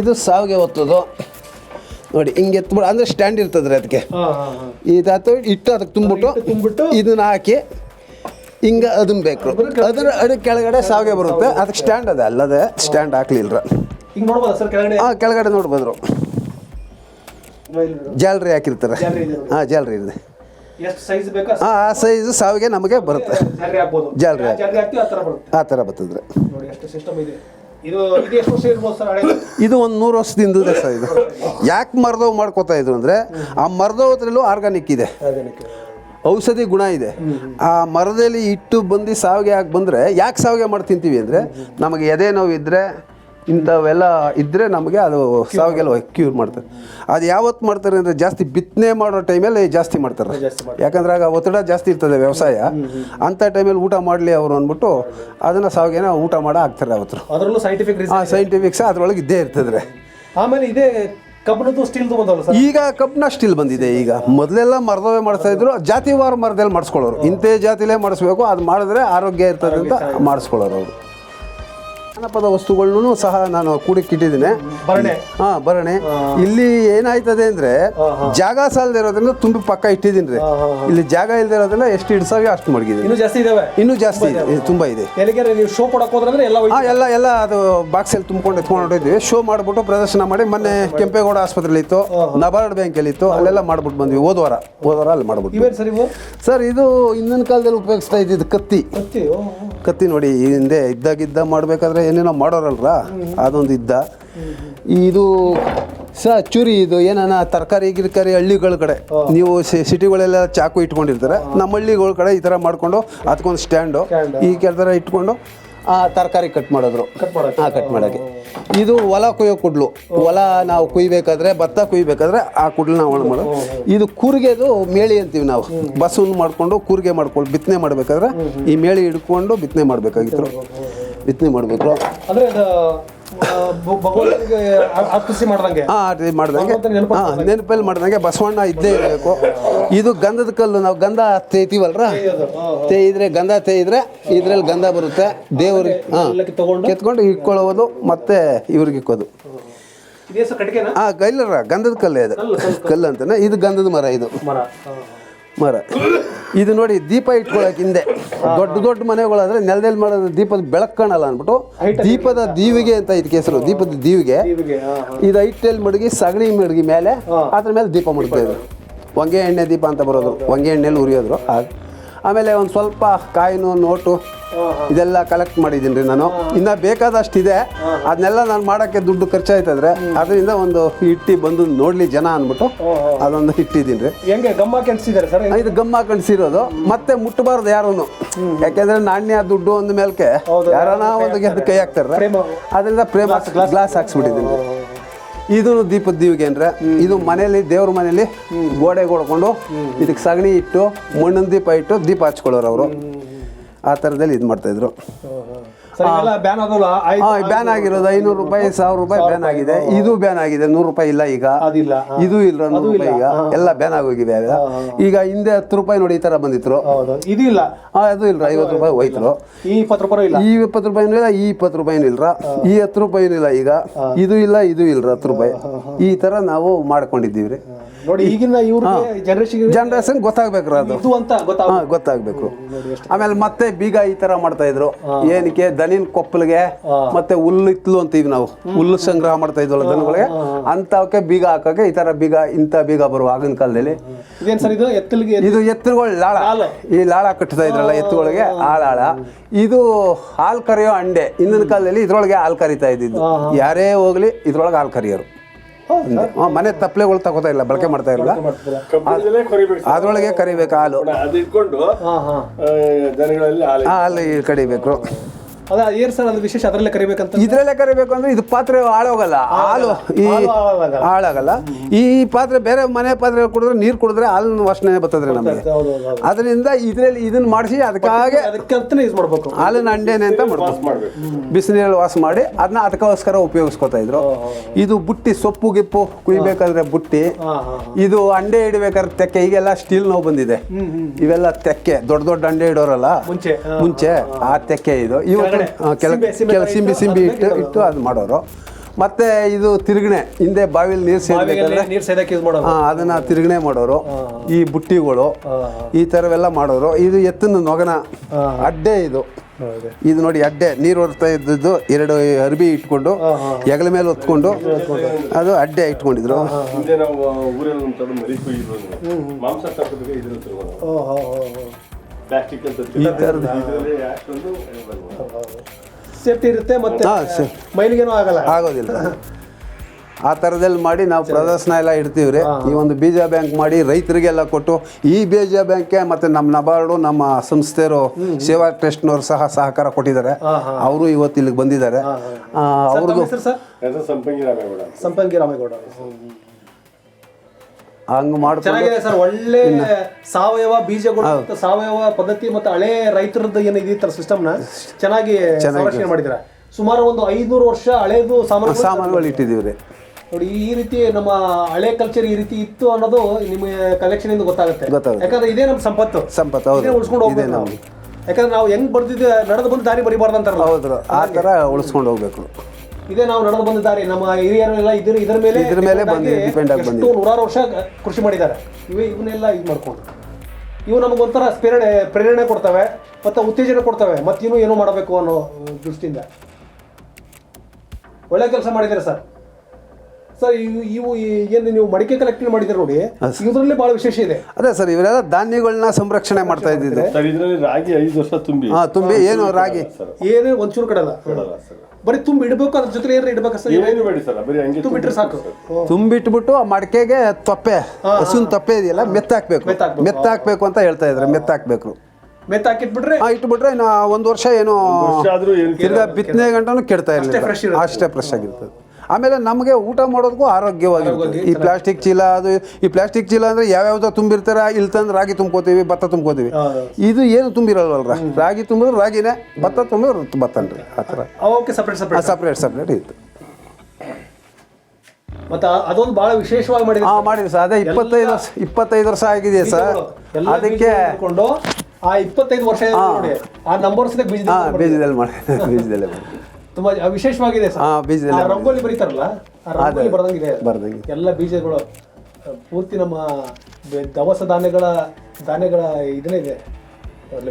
Speaker 2: ಇದು ಸಾವಿಗೆ ಒತ್ತೋದು ನೋಡಿ ಹಿಂಗೆ ಎತ್ಬಿಟ್ಟು ಅಂದರೆ ಸ್ಟ್ಯಾಂಡ್ ಇರ್ತದ್ರೆ ಅದಕ್ಕೆ.
Speaker 3: ಇದು
Speaker 2: ಇದಾತು ಇಟ್ಟು ಅದಕ್ಕೆ ತುಂಬಿಟ್ಟು
Speaker 3: ತುಂಬಿಟ್ಟು
Speaker 2: ಇದನ್ನ ಹಾಕಿ ಹಿಂಗೆ ಅದನ್ನ ಬೇಕು. ಅದ್ರ ಅದಕ್ಕೆ ಕೆಳಗಡೆ ಸಾವಿಗೆ ಬರುತ್ತೆ. ಅದಕ್ಕೆ ಸ್ಟ್ಯಾಂಡ್ ಅದ ಅಲ್ಲದೆ ಸ್ಟ್ಯಾಂಡ್
Speaker 3: ಕೆಳಗಡೆ?
Speaker 2: ಹಾಂ ಕೆಳಗಡೆ ನೋಡ್ಬೋದ್ರು. ಜಾಲ್ರಿ ಹಾಕಿರ್ತಾರೆ. ಹಾ ಜಾಲ್ರಿ ಇದೆ. ಹಾಂ ಆ ಸೈಜ್ ಸಾವಿಗೆ ನಮಗೆ ಬರುತ್ತೆ.
Speaker 3: ಜಾಲ್ರಿ ಆ ಥರ
Speaker 2: ಬರ್ತದ್ರೆ
Speaker 3: ಇದೆ.
Speaker 2: ಒಂದು ನೂರು ವರ್ಷದಿಂದ ಸರ್ ಇದು. ಯಾಕೆ ಮರದವ್ ಮಾಡ್ಕೋತಾ ಇದ್ರು ಅಂದರೆ ಆ ಮರದವತ್ರಲ್ಲೂ ಆರ್ಗಾನಿಕ್ ಇದೆ. ಔಷಧಿ ಗುಣ ಇದೆ. ಆ ಮರದಲ್ಲಿ ಇಟ್ಟು ಬಂದು ಸಾವಿಗೆ ಹಾಕಿ ಬಂದರೆ ಯಾಕೆ ಸಾವಿಗೆ ಮಾಡಿ ತಿಂತೀವಿ ಅಂದರೆ ನಮಗೆ ಎದೆ ನೋವು ಇದ್ದರೆ ಇಂಥವೆಲ್ಲ ಇದ್ದರೆ ನಮಗೆ ಅದು ಸಾವಿಗೆಲ್ಲ ಕ್ಯೂರ್ ಮಾಡ್ತಾರೆ ಅದು ಯಾವತ್ತು ಮಾಡ್ತಾರೆ ಅಂದರೆ ಜಾಸ್ತಿ ಬಿತ್ತನೆ ಮಾಡೋ ಟೈಮಲ್ಲಿ ಜಾಸ್ತಿ ಮಾಡ್ತಾರೆ. ಯಾಕಂದ್ರೆ ಆಗ ಒತ್ತಡ ಜಾಸ್ತಿ ಇರ್ತದೆ ವ್ಯವಸಾಯ. ಅಂಥ ಟೈಮಲ್ಲಿ ಊಟ ಮಾಡಲಿ ಅವರು ಅಂದ್ಬಿಟ್ಟು ಅದನ್ನು ಸಾವಿಗೆನ ಊಟ ಮಾಡೋ ಹಾಕ್ತಾರೆ ಅವತ್ತು
Speaker 3: ಅದರಲ್ಲೂ ಸೈಂಟಿಫಿಕ್
Speaker 2: ಸೈಂಟಿಫಿಕ್ಸ್ ಅದ್ರೊಳಗೆ ಇದ್ದೇ ಇರ್ತದ್ರೆ
Speaker 3: ಆಮೇಲೆ ಇದೇ ಕಬ್ಬಿಣದ್ದು ಸ್ಟೀಲ್ದು ಬಂದವಲ್ಲ ಸರ್?
Speaker 2: ಈಗ ಕಬ್ಬಿಣ ಸ್ಟೀಲ್ ಬಂದಿದೆ ಈಗ. ಮೊದಲೆಲ್ಲ ಮರದವೇ ಮಾಡಿಸ್ತಾ ಇದ್ರು ಜಾತಿವಾರ ಮರದಲ್ಲಿ ಮಾಡಿಸ್ಕೊಳ್ಳೋರು. ಇಂಥೇ ಜಾತಿಲೇ ಮಾಡಿಸ್ಬೇಕು ಅದು ಮಾಡಿದ್ರೆ ಆರೋಗ್ಯ ಇರ್ತದೆ ಅಂತ ಮಾಡಿಸ್ಕೊಳ್ಳೋರು ಅವರು. ಜಾನಪದ ವಸ್ತುಗಳನ್ನು ಸಹ ನಾನು ಕೂಡಿಕ್ಕಿಟ್ಟಿದ್ದೀನಿ.
Speaker 3: ಭರಣೆ.
Speaker 2: ಹಾ ಭರಣೆ. ಇಲ್ಲಿ ಏನಾಯ್ತದೆ ಅಂದ್ರೆ ಜಾಗ ಸಾಲದೆ ಇರೋದ್ರಿಂದ ತುಂಬಿ ಪಕ್ಕ ಇಟ್ಟಿದ್ದೀನಿ ರೀ. ಇಲ್ಲಿ ಜಾಗ ಇಲ್ಲದೆ ಇರೋದ್ರಿಂದ ಎಷ್ಟು ಇಡ್ಸಾವಿ ಅಷ್ಟು ಮಡಗಿದ್ದೀನಿ.
Speaker 3: ಇನ್ನೂ ಜಾಸ್ತಿ ಇದಾವೆ?
Speaker 2: ಇನ್ನೂ ಜಾಸ್ತಿ ಇದೆ ತುಂಬ ಇದೆ.
Speaker 3: ನೀವು ಶೋ ಕೊಡಕ್ಕೆ ಎಲ್ಲ
Speaker 2: ಹಾಂ ಎಲ್ಲ ಎಲ್ಲ ಅದು ಬಾಕ್ಸಲ್ಲಿ ತುಂಬ್ಕೊಂಡು ಎತ್ಕೊಂಡು ಶೋ ಮಾಡಿಬಿಟ್ಟು ಪ್ರದರ್ಶನ ಮಾಡಿ ಮೊನ್ನೆ ಕೆಂಪೇಗೌಡ ಆಸ್ಪತ್ರೆಲಿ ಇತ್ತು. ನಬಾರ್ಡ್ ಬ್ಯಾಂಕಲ್ಲಿ ಇತ್ತು. ಅಲ್ಲೆಲ್ಲ ಮಾಡ್ಬಿಟ್ಟು ಬಂದ್ವಿ. ಹೋದ ವಾರ ಹೋದ ವಾರ ಅಲ್ಲಿ ಮಾಡ್ಬಿಟ್ಟು
Speaker 3: ಸರ್
Speaker 2: ಇದು ಹಿಂದಿನ ಕಾಲದಲ್ಲಿ ಉಪಯೋಗಿಸ್ತಾ ಇದ್ದಿದ್ದು ಕತ್ತಿ.
Speaker 3: ಕತ್ತಿ
Speaker 2: ನೋಡಿ ಈ ಹಿಂದೆ ಇದ್ದಾಗಿದ್ದ ಮಾಡಬೇಕಾದ್ರೆ ಏನೇನೋ ಮಾಡೋರಲ್ರ? ಅದೊಂದು ಇದ್ದ ಇದು ಸ ಚುರಿ ಇದು ಏನಾನ ತರಕಾರಿ ಗಿರ್ಕಾರಿ ಹಳ್ಳಿಗಳ ಕಡೆ. ನೀವು ಸಿಟಿಗಳೆಲ್ಲ ಚಾಕು ಇಟ್ಕೊಂಡಿರ್ತಾರೆ. ನಮ್ಮ ಹಳ್ಳಿಗಳ ಕಡೆ ಈ ಥರ ಮಾಡಿಕೊಂಡು ಅದಕ್ಕೊಂದು ಸ್ಟ್ಯಾಂಡು. ಈ ಥರ ಇಟ್ಕೊಂಡು ಆ ತರಕಾರಿ ಕಟ್ ಮಾಡಿದ್ರು. ಹಾಂ ಕಟ್ ಮಾಡೋಕ್ಕೆ ಇದು ಹೊಲ ಕೊಯ್ಯೋ ಕುಡ್ಲು. ಹೊಲ ನಾವು ಕುಯ್ಬೇಕಾದ್ರೆ ಭತ್ತ ಕುಯ್ಬೇಕಾದ್ರೆ ಆ ಕುಡ್ಲು ನಾವು ಒಣ ಮಾಡೋದು. ಇದು ಕೂರ್ಗೆದು ಮೇಳಿ ಅಂತೀವಿ ನಾವು. ಬಸ್ಸನ್ನು ಮಾಡಿಕೊಂಡು ಕೂರ್ಗೆ ಮಾಡ್ಕೊಂಡು ಬಿತ್ತನೆ ಮಾಡಬೇಕಾದ್ರೆ ಈ ಮೇಳಿ ಹಿಡ್ಕೊಂಡು ಬಿತ್ತನೆ ಮಾಡಬೇಕಾಗಿತ್ತು. ಬಿತ್ತನೆ ಮಾಡಬೇಕು.
Speaker 3: ಅಂದ್ರೆ ಭಗವಂತನಿಗೆ ಅರ್ಪಿಸಿ ಮಾಡ್ದಂಗೆ?
Speaker 2: ಹಾಂ ಅದು ಮಾಡ್ದಂಗೆ. ಹಾಂ ನೆನಪಲ್ಲಿ ಮಾಡ್ದಂಗೆ ಬಸವಣ್ಣ ಇದ್ದೇ ಇರಬೇಕು. ಇದು ಗಂಧದ ಕಲ್ಲು ನಾವು ಗಂಧ ತೇಯ್ತೀವಲ್ರ ತೇಯಿದ್ರೆ ಗಂಧ ತೇಯಿದ್ರೆ ಇದ್ರಲ್ಲಿ ಗಂಧ ಬರುತ್ತೆ. ದೇವ್ರಿಗೆ ಹಾಂ. ಕೆತ್ಕೊಂಡು? ಇಟ್ಕೊಳ್ಳೋದು ಮತ್ತೆ ಇವ್ರಿಗೆ ಇಕ್ಕೋದು. ಹಾ ಕಲ್ಲರ ಗಂಧದ ಕಲ್ಲೇ ಅದು. ಕಲ್ಲು ಅಂತಾನೆ ಇದು ಗಂಧದ ಮರ ಇದು. ಮರ. ಇದು ನೋಡಿ ದೀಪ ಇಟ್ಕೊಳಕ್ ಹಿಂದೆ. ದೊಡ್ಡ ದೊಡ್ಡ ಮನೆಗಳಾದ್ರೆ ನೆಲದಲ್ಲಿ ಮಾಡೋದು ದೀಪದ ಬೆಳಕು ಕಾಣಲ್ಲ ಅಂದ್ಬಿಟ್ಟು ದೀಪದ ದೀವಿಗೆ ಅಂತ ಇದಕ್ಕೆ ಹೆಸರು ದೀಪದ ದೀವಿಗೆ. ಇದು ಐಟಲ್ಲಿ ಮಡಗಿ ಸಗಣಿ ಮಡಗಿ ಮೇಲೆ ಅದ್ರ ಮೇಲೆ ದೀಪ ಮುಡ್ತಾ ಇದ್ರು. ಹೊಂಗೆ ಎಣ್ಣೆ ದೀಪ ಅಂತ ಬರೋದು. ಹೊಂಗೆ ಎಣ್ಣೆಲಿ ಉರಿಯೋದ್ರು. ಆಮೇಲೆ ಒಂದು ಸ್ವಲ್ಪ ಕಾಯಿನು ನೋಟು ಇದೆಲ್ಲ ಕಲೆಕ್ಟ್ ಮಾಡಿದ್ದೀನಿ ರೀ ನಾನು. ಇನ್ನು ಬೇಕಾದಷ್ಟಿದೆ. ಅದನ್ನೆಲ್ಲ ನಾನು ಮಾಡೋಕ್ಕೆ ದುಡ್ಡು ಖರ್ಚಾಯ್ತದ್ರೆ ಅದರಿಂದ ಒಂದು ಇಟ್ಟಿ ಬಂದು ನೋಡಲಿ ಜನ ಅಂದ್ಬಿಟ್ಟು ಅದೊಂದು ಇಟ್ಟಿದ್ದೀನಿ ರೀ.
Speaker 3: ಹೆಂಗೆ ಗಮ್ಮ ಸರ್?
Speaker 2: ಇದು ಗಮ್ಮ ಕಣ್ಸಿರೋದು ಮತ್ತೆ ಮುಟ್ಟಬಾರ್ದು ಯಾರೂ ಯಾಕೆಂದ್ರೆ ನಾಣ್ಯ ದುಡ್ಡು ಅಂದ ಮೇಲ್ಕೆ ಯಾರನ ಒಂದು ಕೈ ಹಾಕ್ತಾರೆ. ಅದರಿಂದ ಪ್ರೇಮ ಗ್ಲಾಸ್ ಹಾಕ್ಸ್ಬಿಟ್ಟಿದ್ದೀನಿ ಇದು ದೀಪದ ದೀವಿಗೆ ಅಂದ್ರೆ ಇದು ಮನೇಲಿ ದೇವ್ರ ಮನೇಲಿ ಗೋಡೆ ಹೊಡ್ಕೊಂಡು ಇದಕ್ಕೆ ಸಗಣಿ ಇಟ್ಟು ಮಣ್ಣಿನ ದೀಪ ಇಟ್ಟು ದೀಪ ಹಚ್ಕೊಳ್ಳೋರು ಅವರು. ಆ ಥರದಲ್ಲಿ ಇದು ಮಾಡ್ತಾಯಿದ್ರು
Speaker 3: ಬ್ಯಾನ್
Speaker 2: ಆಗಿರೋದು ಐನೂರು ರೂಪಾಯಿ ಸಾವಿರ ರೂಪಾಯಿ ಬ್ಯಾನ್ ಆಗಿದೆ. ಇದು ಬ್ಯಾನ್ ಆಗಿದೆ. ನೂರು ರೂಪಾಯಿ ಇಲ್ಲ ಈಗ. ಇದು ಇಲ್ಲ ನೂರು ರೂಪಾಯಿ ಈಗ. ಎಲ್ಲ ಬ್ಯಾನ್ ಆಗೋಗಿದೆ ಈಗ ಹಿಂದೆ ಹತ್ತು ರೂಪಾಯಿ ನೋಡಿ ಈ ತರ ಬಂದಿತ್ತು
Speaker 3: ಇದು ಇಲ್ಲ
Speaker 2: ಅದು ಇಲ್ರ. ಐವತ್ತು ರೂಪಾಯಿ ಹೋಯ್ತು.
Speaker 3: ಈ ಇಪ್ಪತ್ತು ರೂಪಾಯಿ ಇಲ್ಲ.
Speaker 2: ಈ ಇಪ್ಪತ್ತು ರೂಪಾಯಿನೂ ಇಲ್ಲ ಈ ಇಪ್ಪತ್ತು ರೂಪಾಯಿನೂ ಇಲ್ರ ಈ ಹತ್ತು ರೂಪಾಯಿನೂ ಇಲ್ಲ ಈಗ. ಇದು ಇಲ್ಲ ಇದು ಇಲ್ಲ ಹತ್ತು ರೂಪಾಯಿ. ಈ ತರ ನಾವು ಮಾಡ್ಕೊಂಡಿದ್ದೀವಿ ರೀ
Speaker 3: ನೋಡಿ ಈಗಿನ ಜನರೇಷನ್
Speaker 2: ಜನ್ರೇಷನ್ ಗೊತ್ತಾಗ್ಬೇಕ್ರ ಅದು. ಗೊತ್ತಾಗಬೇಕು. ಆಮೇಲೆ ಮತ್ತೆ ಬೀಗ ಈ ತರ ಮಾಡ್ತಾ ಇದ್ರು. ಏನಕ್ಕೆ? ದನಿನ ಕೊಪ್ಪಲಿಗೆ ಮತ್ತೆ ಹುಲ್ಲು ಇತ್ಲು ಅಂತೀವಿ ನಾವು. ಹುಲ್ಲು ಸಂಗ್ರಹ ಮಾಡ್ತಾ ಇದ್ವಲ್ಲ ದನಗಳಿಗೆ. ಅಂತವಕ್ಕೆ ಬೀಗ ಹಾಕೋಕೆ ಈ ತರ ಬೀಗ ಇಂಥ ಬೀಗ ಬರುವ ಆಗಿನ ಕಾಲದಲ್ಲಿ.
Speaker 3: ಇದು?
Speaker 2: ಎತ್ತುಗಳು ಲಾಳ.
Speaker 3: ಲಾಳ.
Speaker 2: ಈ ಲಾಳ ಕಟ್ತಾ ಇದ್ರಲ್ಲ ಎತ್ತುಗಳಿಗೆ ಆಳಾಳ ಇದು ಹಾಲು ಕರೆಯೋ ಅಂಡೆ. ಹಿಂದಿನ ಕಾಲದಲ್ಲಿ ಇದ್ರೊಳಗೆ ಹಾಲು ಕರಿತಾ ಇದ್ದಿದ್ದು. ಯಾರೇ ಹೋಗ್ಲಿ ಇದ್ರೊಳಗೆ ಹಾಲು ಕರಿಯೋರು. ಮನೆ ತಪ್ಪಲೆಗಳು ತಗೋತಾ ಇಲ್ಲ ಬಳಕೆ ಮಾಡ್ತಾ ಇಲ್ಲ. ಅದ್ರೊಳಗೆ ಕರಿಬೇಕು ಹಾಲು.
Speaker 4: ಅದು ಇಟ್ಕೊಂಡು
Speaker 3: ಹಾ ಹಾ.
Speaker 4: ಜನಗಳಲ್ಲಿ ಹಾಲು
Speaker 2: ಆ ಹಾಲು ಕಡಿಬೇಕು.
Speaker 3: ಅದ ಸರ್ ಅದು ವಿಶೇಷ ಅದರಲ್ಲೇ ಕರಿಬೇಕಂತ
Speaker 2: ಇದರಲ್ಲೇ ಕರಿಬೇಕು ಅಂದ್ರೆ ಇದು ಪಾತ್ರೆ ಹಾಳೋಗಲ್ಲ. ಹಾಲು ಈ
Speaker 3: ಹಾಲು ಹಾಳಾಗಲ್ಲ.
Speaker 2: ಈ ಪಾತ್ರೆ ಬೇರೆ ಮನೆ ಪಾತ್ರೆ ಕುಡಿದ್ರೆ ನೀರು ಕುಡಿದ್ರೆ ಹಾಲಿನ ವಾಸನೆ ಬರ್ತದ್ರಿ ನಮಗೆ. ಅದರಿಂದ ಇದ್ರಲ್ಲಿ ಇದನ್ನ ಮಾಡಿಸಿ ಅದಕ್ಕಾಗಿ
Speaker 3: ಅದಕ್ಕೆ ಯೂಸ್ ಮಾಡ್ಬೇಕು.
Speaker 2: ಹಾಲಿನ ಅಂಡೇನೆ ಅಂತ
Speaker 4: ಮಾಡ್ಬೇಕು.
Speaker 2: ಬಿಸಿನೀರಲ್ಲಿ ವಾಸ ಮಾಡಿ ಅದನ್ನ ಅದಕ್ಕೋಸ್ಕರ ಉಪಯೋಗಿಸ್ಕೊತಾ ಇದ್ರು. ಇದು ಬುಟ್ಟಿ ಸೊಪ್ಪು ಗಿಪ್ಪು ಕುಯ್ಬೇಕಾದ್ರೆ ಬುಟ್ಟಿ. ಇದು ಅಂಡೆ ಇಡಬೇಕಾದ್ರೆ ತೆಕ್ಕೆ. ಈಗೆಲ್ಲ ಸ್ಟೀಲ್ ನೋವು ಬಂದಿದೆ. ಇವೆಲ್ಲ ತೆಕ್ಕೆ. ದೊಡ್ಡ ದೊಡ್ಡ ಅಂಡೆ ಇಡೋರಲ್ಲ
Speaker 3: ಮುಂಚೆ.
Speaker 2: ಮುಂಚೆ ಆ ತೆಕ್ಕೆ ಇದು. ಆ, ಕೆಲ
Speaker 3: ಸಿಂಬೆ- ಸಿಂಬೆ
Speaker 2: ಕೆಲ ಸಿಂಬಿ
Speaker 3: ಇಟ್ಟು
Speaker 2: ಸಿಂಬಿ ಇಟ್ಟು ಇಟ್ಟು ಅದು ಮಾಡೋರು. ಮತ್ತೆ ಇದು ತಿರುಗಣೆ ಹಿಂದೆ ಬಾವಿಲಿ ನೀರು ಸೇರ್ಬೇಕಾದ್ರೆ
Speaker 3: ನೀರ್ ಸೇದಕ್ಕೆ ಯೂಸ್ ಮಾಡೋದು.
Speaker 2: ಅದನ್ನ ತಿರುಗಣೆ ಮಾಡೋರು. ಈ ಬುಟ್ಟಿಗಳು ಈ ಥರವೆಲ್ಲ ಮಾಡೋರು. ಇದು ಎತ್ತಿನ ನೊಗನ. ಅಡ್ಡೆ ಇದು. ಇದು ನೋಡಿ ಅಡ್ಡೆ ನೀರು ಹೊರತಾ ಇದ್ದದ್ದು ಎರಡು ಅರ್ಬಿ ಇಟ್ಕೊಂಡು ಹೆಗಲ ಮೇಲೆ ಹೊತ್ಕೊಂಡು ಅದು ಅಡ್ಡೆ ಇಟ್ಕೊಂಡಿದ್ರು.
Speaker 3: ಸೇಫ್ಟಿ ಇರುತ್ತೆ ಮತ್ತೆ
Speaker 2: ಹಾ, ಸರಿ.
Speaker 3: ಮೈಲಿಗೇನೂ ಆಗಲ್ಲ.
Speaker 2: ಆಗೋದಿಲ್ಲ. ಆ ಥರದಲ್ಲಿ ಮಾಡಿ ನಾವು ಪ್ರದರ್ಶನ ಎಲ್ಲ ಇಡ್ತೀವ್ರಿ ಈ ಒಂದು ಬೀಜ ಬ್ಯಾಂಕ್ ಮಾಡಿ ರೈತರಿಗೆಲ್ಲ ಕೊಟ್ಟು ಈ ಬೀಜ ಬ್ಯಾಂಕ್ಗೆ ಮತ್ತೆ ನಮ್ಮ ನಬಾರ್ಡು ನಮ್ಮ ಸಂಸ್ಥೆಯರು ಸೇವಾ ಟ್ರಸ್ಟ್ನವ್ರು ಸಹ ಸಹಕಾರ ಕೊಟ್ಟಿದ್ದಾರೆ. ಅವರು ಇವತ್ತು ಇಲ್ಲಿಗೆ ಬಂದಿದ್ದಾರೆ. ಅವ್ರದ್ದು
Speaker 3: ಸರ್
Speaker 4: ಸಂಪಂಗಿ ರಾಮೇಗೌಡ
Speaker 3: ಸಂಪಂಗಿ ರಾಮೇಗೌಡ.
Speaker 2: ಹಂಗೆ ಮಾಡ್ಕೊಂಡು
Speaker 3: ಚೆನ್ನಾಗಿದೆ ಸರ್ ಒಳ್ಳೆ ಸಾವಯವ ಬೀಜಗಳು ಮತ್ತು ಸಾವಯವ ಪದ್ಧತಿ ಮತ್ತು ಹಳೆ ರೈತರದ್ದು ಏನಿದೆ ಈ ತರ ಸಿಸ್ಟಮ್ನ ಚೆನ್ನಾಗಿ ಸಂರಕ್ಷಣೆ ಮಾಡಿದ್ರ ಸುಮಾರು ಒಂದು ಐದ್ನೂರು ವರ್ಷ ಹಳೇದು ಸಾಮಾನು
Speaker 2: ಸಾಮಾನುಗಳು ಇಟ್ಟಿದೀವಿ
Speaker 3: ನೋಡಿ ಈ ರೀತಿ ನಮ್ಮ ಹಳೆ ಕಲ್ಚರ್ ಈ ರೀತಿ ಇತ್ತು ಅನ್ನೋದು ನಿಮ್ಮ ಕಲೆಕ್ಷನ್ ಇಂದ ಗೊತ್ತಾಗುತ್ತೆ.
Speaker 2: ಗೊತ್ತಾಗುತ್ತೆ.
Speaker 3: ಯಾಕಂದ್ರೆ ಇದೇ ನಮ್ಮ ಸಂಪತ್ತು.
Speaker 2: ಸಂಪತ್ತು ಹೌದು.
Speaker 3: ಉಳಿಸ್ಕೊಂಡು
Speaker 2: ಇದೇ
Speaker 3: ಹೋಗ್ಬೇಕು ನಾವು. ಯಾಕಂದ್ರೆ ನಾವು ಹೆಂಗ್ ಬರ್ದಿದ್ದೆ ನಡೆದು ಬಂದು ದಾರಿ ಬರಿಬಾರ್ದು ಅಂತಾರಲ್ಲ.
Speaker 2: ಹೌದು. ಆ ಥರ ಉಳಿಸ್ಕೊಂಡು ಹೋಗ್ಬೇಕು.
Speaker 3: ಇದೇ ನಾವು ನಡೆದು ಬಂದಿದ್ದಾರೆ ದಾರಿ. ನಮ್ಮ ಹಿರಿಯರೆಲ್ಲ ಇದ್ರ ಇದ್ರ ಮೇಲೆ
Speaker 2: ಇದ್ರ ಮೇಲೆ ಬಂದು-
Speaker 3: ಆಗಿ
Speaker 2: ಬಂದಿದೆ.
Speaker 3: ನೂರಾರು ವರ್ಷ ಕೃಷಿ ಮಾಡಿದ್ದಾರೆ. ಇವೇ ಇವನ್ನೆಲ್ಲ ಇದು ಮಾಡ್ಕೊಂಡು. ಇವು ನಮಗೊಂಥರ ಪ್ರೇರಣೆ ಪ್ರೇರಣೆ ಕೊಡ್ತವೆ ಮತ್ತೆ ಉತ್ತೇಜನ ಕೊಡ್ತವೆ ಮತ್ತಿನ್ನೂ ಏನೋ ಮಾಡಬೇಕು ಅನ್ನೋ ದೃಷ್ಟಿಯಿಂದ. ಒಳ್ಳೆ ಕೆಲಸ ಮಾಡಿದ್ದೀರಾ ಸರ್? ಸರ್ ಇವು ಏನು ನೀವು ಮಡಿಕೆ ಕಲೆಕ್ಟ್ ಮಾಡಿದ್ರೆ ನೋಡಿ ಇದರಲ್ಲಿ ಬಹಳ ವಿಶೇಷ ಇದೆ.
Speaker 2: ಅದೇ ಸರ್ ಇವರೆಲ್ಲ ಧಾನ್ಯಗಳನ್ನ ಸಂರಕ್ಷಣೆ ಮಾಡ್ತಾ
Speaker 4: ಇದರಲ್ಲಿ ರಾಗಿ ಐದು ವರ್ಷ ತುಂಬಿ.
Speaker 2: ಹಾ ತುಂಬಿ. ಏನು ರಾಗಿ?
Speaker 3: ಏನೇ ಒಂಚೂರು ಕಡಲ್ಲ.
Speaker 4: ಕಡಲ್ಲ ಸರ್.
Speaker 3: ಬರೀ ತುಂಬಿ ಇಡಬೇಕು ಅದ್ರ ಜೊತೆ ಏನಾರ ಇಡಬೇಕು ಸರ್?
Speaker 4: ಏನು ಬೇಡಿ ಸರ್ ಬರೀ ಹಂಗೆ
Speaker 3: ತುಂಬಿಟ್ರೆ ಸಾಕು.
Speaker 2: ತುಂಬಿಟ್ಬಿಟ್ಟು ಆ ಮಡಕೆಗೆ ತೊಪ್ಪೆ ಹಸುವಿನ ತೊಪ್ಪೆ ಇದೆಯಲ್ಲ ಮೆತ್ತಾಕ್ಬೇಕು.
Speaker 3: ಮೆತ್ತಾಕ್ಬೇಕು.
Speaker 2: ಅಂತ ಹೇಳ್ತಾ ಇದ್ರೆ ಮೆತ್ತಾಕ್ಬೇಕು.
Speaker 3: ಮೆತ್ತ ಹಾಕಿಟ್ಬಿಟ್ರೆ
Speaker 2: ಆ ಇಟ್ಬಿಟ್ರೆ ಇನ್ನು ಒಂದು ವರ್ಷ ಏನು
Speaker 4: ವರ್ಷ ಆದ್ರೂ ಏನು
Speaker 2: ತಿರ್ಗಾ ಬಿತ್ತನೆ ಗಂಟನು ಕೆಡ್ತಾ ಇರಲಿಲ್ಲ. ಅಷ್ಟೇ ಫ್ರೆಶ್ ಆಗಿರ್ತದೆ. ಆಮೇಲೆ ನಮಗೆ ಊಟ ಮಾಡೋದಕ್ಕೂ ಆರೋಗ್ಯವಾಗಿರುತ್ತೆ. ಈ ಪ್ಲಾಸ್ಟಿಕ್ ಚೀಲ ಅದು ಈ ಪ್ಲಾಸ್ಟಿಕ್ ಚೀಲ ಅಂದ್ರೆ ಯಾವ್ಯಾವ್ದೋ ತುಂಬಿರ್ತಾರ ಇಲ್ಲಿ ತಂದು ರಾಗಿ ತುಂಬ್ಕೋತೀವಿ ಭತ್ತ ತುಂಬ್ಕೋತೀವಿ. ಇದು ಏನು ತುಂಬಿರಲ್ವಲ್ರ? ರಾಗಿ ತುಂಬಿದ್ರೆ ರಾಗಿನೇ ಭತ್ತ ತುಂಬಿದ್ರೆ ಭತ್ತನ್ರಿ ಆ ಥರ.
Speaker 3: ಸಪ್ರೇಟ್ ಸಪ್ರೇಟ್
Speaker 2: ಸಪ್ರೇಟ್ ಸಪ್ರೇಟ್ ಇತ್ತು.
Speaker 3: ಮತ್ತೆ ಅದೊಂದು ಬಹಳ ವಿಶೇಷವಾಗಿ ಮಾಡಿದ್ರೆ
Speaker 2: ಹಾ ಮಾಡಿದ್ವಿ ಸರ್. ಅದೇ ಇಪ್ಪತ್ತೈದು ವರ್ಷ ಇಪ್ಪತ್ತೈದು ವರ್ಷ ಆಗಿದೆ ಸರ್. ಅದಕ್ಕೆ
Speaker 3: ಆ ಇಪ್ಪತ್ತೈದು ವರ್ಷ ನೋಡಿ. ಆ ನಂಬರ್ಸ್
Speaker 2: ಬೀಜದಲ್ಲಿ ಮಾಡಿ ಬೀಜದಲ್ಲೇ ಮಾಡಿ
Speaker 3: ತುಂಬಾ ವಿಶೇಷವಾಗಿದೆ ಸರ್.
Speaker 2: ಬೀಜದಲ್ಲಿ
Speaker 3: ರಂಗೋಲಿ ಬರೀತಾರಲ್ಲ ಆ ರಂಗೋಲಿ ಬರ್ದಂಗಿದೆ.
Speaker 2: ಬರ್ದಂಗೆ.
Speaker 3: ಎಲ್ಲ ಬೀಜಗಳು ಪೂರ್ತಿ ನಮ್ಮ ಬೆ- ದವಸ ಧಾನ್ಯಗಳ ಧಾನ್ಯಗಳ ಇದನ್ನೇ ಇದೆ.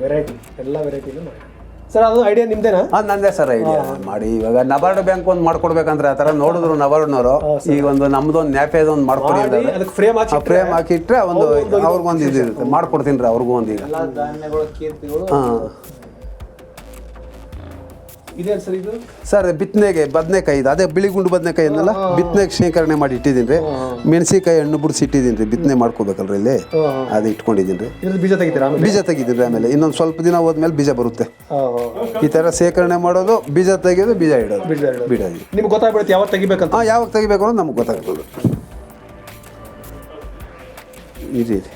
Speaker 3: ವೆರೈಟಿ ಎಲ್ಲ ವೆರೈಟಿ ಸರ್ ಅದು ಐಡಿಯಾ ನಿಮ್ದೇನಾ?
Speaker 2: ಹಾಂ ನಂದೇ ಸರ್ ಐಡಿಯಾ ಮಾಡಿ ಇವಾಗ ನಬಾರ್ಡ್ ಬ್ಯಾಂಕ್ ಒಂದು ಮಾಡ್ಕೊಡ್ಬೇಕಂದ್ರೆ ಆ ಥರ ನೋಡಿದ್ರು ನಬಾರ್ಡ್ನವರು ಈಗ ಒಂದು ನಮ್ದು ಒಂದ್ ನ್ಯಾಪೇದ ಒಂದು ಮಾಡ್ಕೊಡಿ
Speaker 3: ಮಾಡಿ ಅದಕ್ಕೆ ಫ್ರೇಮ್ ಹಾಕಿ
Speaker 2: ಫ್ರೇಮ್ ಹಾಕಿಟ್ರೆ ಒಂದು ಅವ್ರಿಗೊಂದು ಇದು ಇರುತ್ತೆ. ಮಾಡ್ಕೊಡ್ತೀನಿ ರೀ ಅವ್ರಿಗೂ ಒಂದು ಈಗ.
Speaker 3: ಎಲ್ಲ ಧಾನ್ಯಗಳು ಕೀರ್ತಿಗಳು
Speaker 2: ಹಾಂ.
Speaker 3: ಇದೇನು ಸರ್ ಇದು?
Speaker 2: ಸರ್ ಬಿತ್ತನೆಗೆ ಬದನೆಕಾಯಿ ಇದು. ಅದೇ ಬಿಳಿ ಗುಂಡು ಬದನೆಕಾಯಿ ಅನ್ನಲ್ಲ ಬಿತ್ತನೆಗೆ ಶೇಖರಣೆ ಮಾಡಿ ಇಟ್ಟಿದ್ದೀನಿ ರೀ ಮೆಣಸಿಕಾಯಿ ಹಣ್ಣು ಬಿಡಿಸಿ ಇಟ್ಟಿದ್ದೀನಿ ರೀ ಬಿತ್ತನೆ ಮಾಡ್ಕೋಬೇಕಲ್ರಿ ಇಲ್ಲಿ. ಅದು ಇಟ್ಕೊಂಡಿದ್ದೀನಿ ರೀ
Speaker 3: ಇದ್ರ ಬೀಜ ತೆಗಿತೀರಾ ಆಮೇಲೆ?
Speaker 2: ಬೀಜ ತೆಗಿದ್ದೀನಿ ರೀ ಆಮೇಲೆ. ಇನ್ನೊಂದು ಸ್ವಲ್ಪ ದಿನ ಹೋದ್ಮೇಲೆ ಬೀಜ ಬರುತ್ತೆ. ಈ ಥರ ಶೇಖರಣೆ ಮಾಡೋದು ಬೀಜ ತೆಗೆಯೋದು ಬೀಜ ಇಡೋದು.
Speaker 3: ಬೀಜ ಇಡೋದು.
Speaker 2: ಬಿಡೋದು
Speaker 3: ನಿಮ್ಗೆ ಗೊತ್ತಾಗ್ಬಿಡುತ್ತೆ ಯಾವಾಗ ತೆಗಿಬೇಕಂತ?
Speaker 2: ಹಾಂ ಯಾವಾಗ ತೆಗಿಬೇಕು ಅನ್ನೋದು ನಮ್ಗೆ ಗೊತ್ತಾಗ್ತದೆ ಇರಿ ಇರಿ.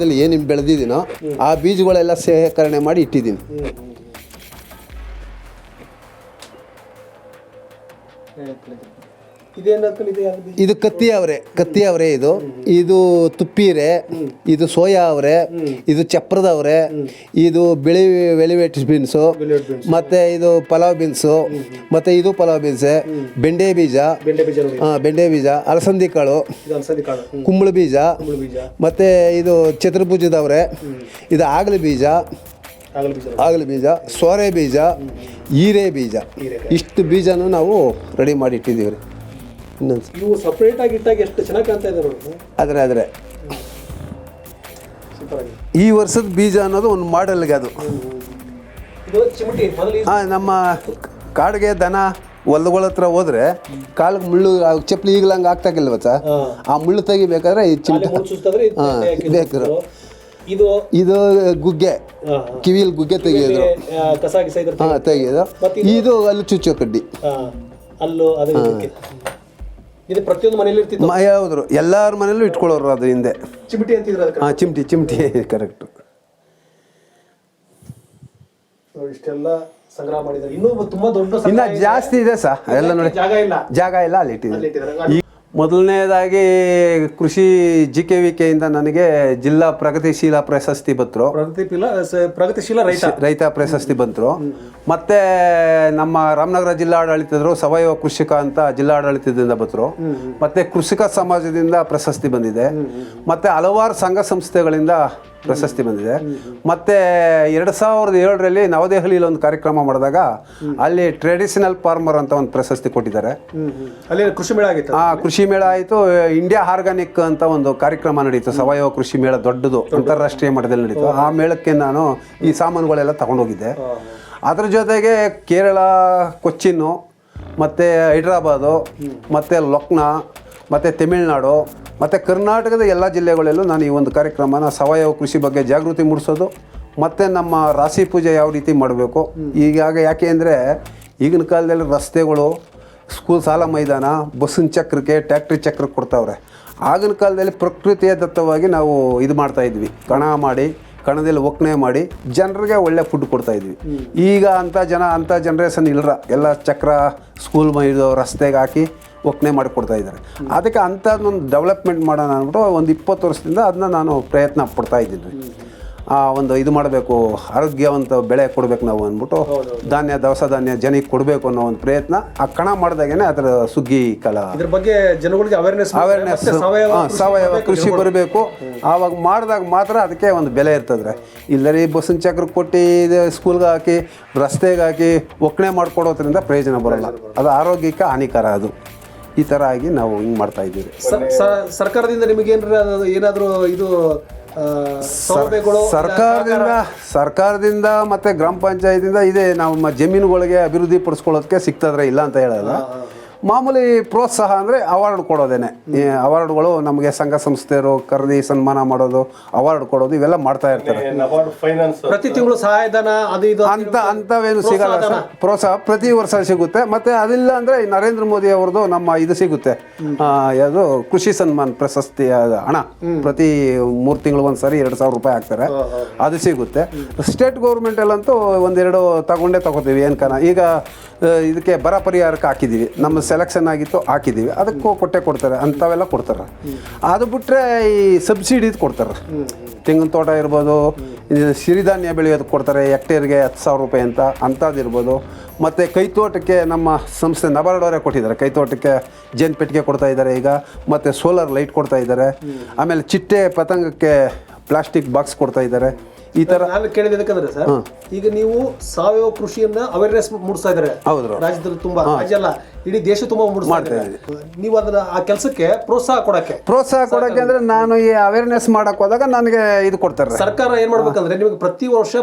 Speaker 2: ಅದ್ರಲ್ಲಿ ಏನೇನು ಬೆಳೆದಿದ್ದೀನೋ ಆ ಬೀಜಗಳೆಲ್ಲ ಶೇಖರಣೆ ಮಾಡಿ ಇಟ್ಟಿದ್ದೀನಿ. ಇದು ಕತ್ತಿ ಅವರೆ ಕತ್ತಿ ಅವರೆ ಇದು. ಇದು ತುಪ್ಪಿರೆ ಇದು ಸೋಯಾ ಅವರೆ ಇದು ಚಪ್ರದ ಅವರೆ ಇದು ಬಿಳಿ ವೆಲಿವೇಟ್ ಬೀನ್ಸು ಮತ್ತೆ ಇದು ಪಲಾವ್ ಬೀನ್ಸು ಮತ್ತೆ ಇದು ಪಲಾವ್ ಬೀನ್ಸ್ ಬೆಂಡೆ ಬೀಜ
Speaker 3: ಬೆಂಡೆ ಬೀಜ
Speaker 2: ಅಲಸಂದಿ ಕಾಳು ಕುಂಬಳ ಬೀಜ ಮತ್ತೆ ಇದು ಚತುರ್ಭುಜದವ್ರೆ ಇದು ಆಗಲಿ ಬೀಜ
Speaker 3: ಆಗಲ ಬೀಜ
Speaker 2: ಆಗಲಿ ಬೀಜ ಸೋರೆ ಬೀಜ ಹೀರೆ ಬೀಜ. ಇಷ್ಟು ಬೀಜನೂ ನಾವು ರೆಡಿ ಮಾಡಿ ಇಟ್ಟಿದ್ದೀವಿ ರೀ. ಇನ್ನೊಂದು
Speaker 3: ಇವು ಸಪ್ರೇಟ್ ಆಗಿ ಇಟ್ಟಾಗ ಎಷ್ಟು ಚೆನ್ನಾಗಿ ಕಾಣ್ತಾ ಇದೆ ನೋಡಿ.
Speaker 2: ಆದರೆ ಆದರೆ.
Speaker 3: ಸೂಪರ್ ಆಗಿ
Speaker 2: ಈ ವರ್ಷದ ಬೀಜ ಅನ್ನೋದು ಒಂದು ಮಾಡೆಲ್ಗೆ ಅದು.
Speaker 3: ಇದು ಚಿಮಟಿ. ಮೊದಲು
Speaker 2: ಆ, ನಮ್ಮ ಕಾಡಿಗೆ ದನ ಹೊಲಗಳ ಹತ್ರ ಹೋದ್ರೆ ಕಾಲಿಗೆ ಮುಳ್ಳು ಆ ಚಪ್ಪಲಿ ಈಗಲಂಗೆ ಆಗ್ತಾಗಿಲ್ವ ಸರ್ ಆ ಮುಳ್ಳು ತೆಗಿಬೇಕಾದ್ರೆ ಈ ಚಿಮಟ ಹಾ, ಬೇಕು.
Speaker 3: ಇದು
Speaker 2: ಇದು ಗುಗ್ಗೆ ಕಿವಿಯಲ್ಲಿ ಗುಗ್ಗೆ ತೆಗೆಯೋದು.
Speaker 3: ಕಸ ಗಿಸ
Speaker 2: ಹಾಂ ತೆಗೆಯೋದು. ಇದು ಅಲ್ಲಿ ಚುಚ್ಚೋ ಕಡ್ಡಿ.
Speaker 3: ಅಲ್ಲೂ ಅದು. ಇದು ಪ್ರತಿಯೊಂದು ಮನೇಲಿ ಇರ್ತಿತ್ತು.
Speaker 2: ಮ ಯಾವ್ದ್ರು ಎಲ್ಲರ ಮನೇಲೂ ಇಟ್ಕೊಳ್ಳೋರು ಅದು ಹಿಂದೆ.
Speaker 3: ಚಿಮಟಿ ಅಂತಿದ್ರು ಅದಕ್ಕೆ
Speaker 2: ಹಾಂ ಚಿಮಟಿ ಚಿಮಟಿ ಕರೆಕ್ಟು
Speaker 3: ನೋಡಿ, ಇಷ್ಟೆಲ್ಲ ಸಂಗ್ರಹ ಮಾಡಿದ್ದಾರೆ. ಇನ್ನೂ ತುಂಬಾ ದೊಡ್ಡ
Speaker 2: ಇನ್ನ
Speaker 3: ಸಂಗ್ರಹ ಇದೆ.
Speaker 2: ಜಾಸ್ತಿ ಇದೆ ಸಹ ಎಲ್ಲ ನೋಡಿ.
Speaker 3: ಜಾಗ ಇಲ್ಲ.
Speaker 2: ಜಾಗ ಇಲ್ಲ ಅಲ್ಲಿ
Speaker 3: ಅಲ್ಲಿ
Speaker 2: ಇಟ್ಟಿದ್ದೀನಿ
Speaker 3: ಇಟ್ಟಿದ್ದಾರೆ.
Speaker 2: ಮೊದಲನೇದಾಗಿ ಕೃಷಿ ಜಿ ಕೆ ವಿ ಕೆಯಿಂದ ನನಗೆ ಜಿಲ್ಲಾ ಪ್ರಗತಿಶೀಲ ಪ್ರಶಸ್ತಿ ಬಂತರು.
Speaker 3: ಪ್ರಗತಿಶೀಲ ಪ್ರಗತಿಶೀಲ ರೈತ.
Speaker 2: ರೈತ ಪ್ರಶಸ್ತಿ ಬಂತರು. ಮತ್ತೆ ನಮ್ಮ ರಾಮನಗರ ಜಿಲ್ಲಾಡಳಿತದ್ರು ಸಾವಯವ ಕೃಷಿಕ ಅಂತ ಜಿಲ್ಲಾಡಳಿತದಿಂದ ಬಂತರು. ಮತ್ತೆ ಕೃಷಿಕ ಸಮಾಜದಿಂದ ಪ್ರಶಸ್ತಿ ಬಂದಿದೆ. ಮತ್ತೆ ಹಲವಾರು ಸಂಘ ಸಂಸ್ಥೆಗಳಿಂದ ಪ್ರಶಸ್ತಿ ಬಂದಿದೆ. ಮತ್ತೆ ಎರಡು ಸಾವಿರದ ಏಳರಲ್ಲಿ ನವದೆಹಲಿಯಲ್ಲಿ ಒಂದು ಕಾರ್ಯಕ್ರಮ ಮಾಡಿದಾಗ ಅಲ್ಲಿ ಟ್ರೆಡಿಷನಲ್ ಫಾರ್ಮರ್ ಅಂತ ಒಂದು ಪ್ರಶಸ್ತಿ ಕೊಟ್ಟಿದ್ದಾರೆ.
Speaker 3: ಅಲ್ಲಿ ಕೃಷಿ ಮೇಳ ಆಗಿತ್ತು
Speaker 2: ಹಾಂ ಕೃಷಿ ಮೇಳ ಆಯಿತು. ಇಂಡಿಯಾ ಆರ್ಗಾನಿಕ್ ಅಂತ ಒಂದು ಕಾರ್ಯಕ್ರಮ ನಡೀತು ಸಾವಯವ ಕೃಷಿ ಮೇಳ ದೊಡ್ಡದು ಅಂತಾರಾಷ್ಟ್ರೀಯ ಮಟ್ಟದಲ್ಲಿ ನಡೀತು ಆ ಮೇಳಕ್ಕೆ ನಾನು ಈ ಸಾಮಾನುಗಳೆಲ್ಲ ತಗೊಂಡೋಗಿದ್ದೆ. ಅದ್ರ ಜೊತೆಗೆ ಕೇರಳ ಕೊಚ್ಚಿನ್ನು ಮತ್ತು ಹೈದ್ರಾಬಾದು ಮತ್ತು ಲಕ್ನೋ ಮತ್ತು ತಮಿಳ್ನಾಡು ಮತ್ತು ಕರ್ನಾಟಕದ ಎಲ್ಲ ಜಿಲ್ಲೆಗಳಲ್ಲೂ ನಾನು ಈ ಒಂದು ಕಾರ್ಯಕ್ರಮನ ಸಾವಯವ ಕೃಷಿ ಬಗ್ಗೆ ಜಾಗೃತಿ ಮೂಡಿಸೋದು, ಮತ್ತು ನಮ್ಮ ರಾಶಿ ಪೂಜೆ ಯಾವ ರೀತಿ ಮಾಡಬೇಕು ಈಗಾಗ ಯಾಕೆ ಅಂದರೆ ಈಗಿನ ಕಾಲದಲ್ಲಿ ರಸ್ತೆಗಳು, ಸ್ಕೂಲ್ ಸಾಲ ಮೈದಾನ, ಬಸ್ಸಿನ ಚಕ್ರಕ್ಕೆ ಟ್ಯಾಕ್ಟ್ರಿ ಚಕ್ರಕ್ಕೆ ಕೊಡ್ತಾವ್ರೆ. ಆಗಿನ ಕಾಲದಲ್ಲಿ ಪ್ರಕೃತಿಯ ದತ್ತವಾಗಿ ನಾವು ಇದು ಮಾಡ್ತಾಯಿದ್ವಿ ಕಣ ಮಾಡಿ ಕಣದಲ್ಲಿ ಒಕ್ಕಣೆ ಮಾಡಿ ಜನರಿಗೆ ಒಳ್ಳೆ ಫುಡ್ ಕೊಡ್ತಾ ಇದ್ವಿ. ಈಗ ಅಂಥ ಜನ ಅಂಥ ಜನ್ರೇಷನ್ ಇಲ್ಲರ ಎಲ್ಲ ಚಕ್ರ ಸ್ಕೂಲ್ ಇದು ರಸ್ತೆಗೆ ಹಾಕಿ ಒಕ್ಕಣೆ ಮಾಡಿ ಕೊಡ್ತಾ ಇದ್ದಾರೆ. ಅದಕ್ಕೆ ಅಂಥದ್ದೊಂದು ಡೆವಲಪ್ಮೆಂಟ್ ಮಾಡೋಣ ಅಂದ್ಬಿಟ್ಟು ಒಂದು ಇಪ್ಪತ್ತು ವರ್ಷದಿಂದ ಅದನ್ನ ನಾನು ಪ್ರಯತ್ನ ಪಡ್ತಾ ಇದ್ದೀನಿ. ಆ ಒಂದು ಇದು ಮಾಡಬೇಕು ಆರೋಗ್ಯವಂತ ಬೆಳೆ ಕೊಡಬೇಕು ನಾವು ಅಂದ್ಬಿಟ್ಟು ಧಾನ್ಯ ದವಸ ಧಾನ್ಯ ಜನಕ್ಕೆ ಕೊಡಬೇಕು ಅನ್ನೋ ಒಂದು ಪ್ರಯತ್ನ ಆ ಕಣ ಮಾಡಿದಾಗೇನೆ ಅದರ ಸುಗ್ಗಿ ಕಾಲ.
Speaker 3: ಇದ್ರ ಬಗ್ಗೆ ಜನಗಳಿಗೆ ಅವೇರ್ನೆಸ್
Speaker 2: ಅವೇರ್ನೆಸ್
Speaker 3: ಸಾವಯವ ಕೃಷಿ
Speaker 2: ಬರಬೇಕು. ಆವಾಗ ಮಾಡಿದಾಗ ಮಾತ್ರ ಅದಕ್ಕೆ ಒಂದು ಬೆಲೆ ಇರ್ತದ್ರೆ. ಇಲ್ಲರಿ ಬಸ್ಸಿನ ಚಕ್ರ ಕೊಟ್ಟು ಸ್ಕೂಲ್ಗೆ ಹಾಕಿ ರಸ್ತೆಗೆ ಹಾಕಿ ಒಕ್ಕಣೆ ಮಾಡ್ಕೊಡೋದ್ರಿಂದ ಪ್ರಯೋಜನ ಬರಲ್ಲ. ಅದು ಆರೋಗ್ಯಕ್ಕೆ ಹಾನಿಕರ ಅದು. ಈ ಥರ ಆಗಿ ನಾವು ಹಿಂಗೆ ಮಾಡ್ತಾ ಇದ್ದೀವಿ
Speaker 3: ಸರ್ಕಾರದಿಂದ ನಿಮಗೆ ಏನಾದರೂ ಏನಾದ್ರು ಇದು ಸೌಲಭ್ಯಗಳು
Speaker 2: ಸರ್ಕಾರದಿಂದ ಸರ್ಕಾರದಿಂದ ಮತ್ತೆ ಗ್ರಾಮ ಪಂಚಾಯತಿಂದ ಇದೆ. ನಮ್ಮ ಜಮೀನುಗಳಿಗೆ ಅಭಿವೃದ್ಧಿ ಪಡಿಸ್ಕೊಳ್ಳೋದಕ್ಕೆ ಸಿಗ್ತದ್ರೆ ಇಲ್ಲ ಅಂತ ಹೇಳಲ್ಲ ಮಾಮೂಲಿ ಪ್ರೋತ್ಸಾಹ ಅಂದರೆ ಅವಾರ್ಡ್ ಕೊಡೋದೇನೆ. ಈ ಅವಾರ್ಡ್ಗಳು ನಮಗೆ ಸಂಘ ಸಂಸ್ಥೆಯರು ಕರೆದಿ ಸನ್ಮಾನ ಮಾಡೋದು ಅವಾರ್ಡ್ ಕೊಡೋದು ಇವೆಲ್ಲ ಮಾಡ್ತಾ ಇರ್ತಾರೆ.
Speaker 3: ಪ್ರತಿ ತಿಂಗಳು ಸಹಾಯಧನ ಅದು ಇದು
Speaker 2: ಅಂತ ಅಂಥವೇನು ಸಿಗಲ್ಲ ಸರ್. ಪ್ರೋತ್ಸಾಹ ಪ್ರತಿ ವರ್ಷ ಸಿಗುತ್ತೆ. ಮತ್ತೆ ಅದಿಲ್ಲ ಅಂದರೆ ನರೇಂದ್ರ ಮೋದಿ ಅವ್ರದ್ದು ನಮ್ಮ ಇದು ಸಿಗುತ್ತೆ. ಆ, ಯಾವುದು ಕೃಷಿ ಸನ್ಮಾನ್ ಪ್ರಶಸ್ತಿಯ ಹಣ. ಪ್ರತಿ ಮೂರು ತಿಂಗಳು ಒಂದು ಸರಿ ಎರಡು ಸಾವಿರ ರೂಪಾಯಿ ಹಾಕ್ತಾರೆ. ಅದು ಸಿಗುತ್ತೆ. ಸ್ಟೇಟ್ ಗೌರ್ಮೆಂಟಲ್ಲಂತೂ ಒಂದೆರಡು ತಗೊಂಡೇ ತಗೋತೀವಿ ಏನು ಕನ. ಈಗ ಆ, ಇದಕ್ಕೆ ಬರ ಪರಿಹಾರಕ್ಕೆ ಹಾಕಿದ್ದೀವಿ ನಮ್ಮ ಸೆಲೆಕ್ಷನ್ ಆಗಿತ್ತು ಹಾಕಿದ್ದೀವಿ ಅದಕ್ಕೂ ಕೊಟ್ಟೆ ಕೊಡ್ತಾರೆ, ಅಂಥವೆಲ್ಲ ಕೊಡ್ತಾರೆ. ಅದು ಬಿಟ್ಟರೆ ಈ ಸಬ್ಸಿಡಿದು ಕೊಡ್ತಾರೆ. ತೆಂಗಿನ ತೋಟ ಇರ್ಬೋದು ಸಿರಿಧಾನ್ಯ ಬೆಳೆಯೋದು ಕೊಡ್ತಾರೆ ಹೆಕ್ಟೇರ್ಗೆ ಹತ್ತು ಸಾವಿರ ರೂಪಾಯಿ ಅಂತ, ಅಂಥದ್ದು ಇರ್ಬೋದು. ಮತ್ತು ಕೈತೋಟಕ್ಕೆ ನಮ್ಮ ಸಂಸ್ಥೆ ನಬಾರ್ಡವರೇ ಕೊಟ್ಟಿದ್ದಾರೆ. ಕೈತೋಟಕ್ಕೆ ಜೇನು ಪೆಟ್ಟಿಗೆ ಕೊಡ್ತಾ ಇದ್ದಾರೆ ಈಗ, ಮತ್ತು ಸೋಲಾರ್ ಲೈಟ್ ಕೊಡ್ತಾ ಇದ್ದಾರೆ. ಆಮೇಲೆ ಚಿಟ್ಟೆ ಪತಂಗಕ್ಕೆ ಪ್ಲಾಸ್ಟಿಕ್ ಬಾಕ್ಸ್ ಕೊಡ್ತಾ ಇದ್ದಾರೆ. ಈ ತರ
Speaker 3: ನಾನು ಕೇಳಿದ ಯಾಕಂದ್ರೆ ಸರ್ ಈಗ ನೀವು ಸಾವಯವ ಕೃಷಿಯನ್ನ ಅವೇರ್ನೆಸ್ ಮೂಡಿಸ್ತಾ ಇದ್ದಾರೆ. ರಾಜ್ಯದಲ್ಲಿ ತುಂಬಾ ರಾಜ್ಯ ಅಲ್ಲ ಇಡೀ ದೇಶ ತುಂಬಾ ಇದ್ದಾರೆ. ನೀವು ಅದನ್ನ ಆ ಕೆಲಸಕ್ಕೆ ಪ್ರೋತ್ಸಾಹ ಕೊಡಕ್ಕೆ.
Speaker 2: ಪ್ರೋತ್ಸಾಹ ಕೊಡಕ್ಕೆ ಅಂದ್ರೆ ನಾನು ಈ ಅವೇರ್ನೆಸ್ ಮಾಡಕ್ ಹೋದಾಗ ನನಗೆ ಇದು ಕೊಡ್ತಾರೆ.
Speaker 3: ಸರ್ಕಾರ ಏನ್ ಮಾಡ್ಬೇಕಂದ್ರೆ ನಿಮಗೆ ಪ್ರತಿ ವರ್ಷ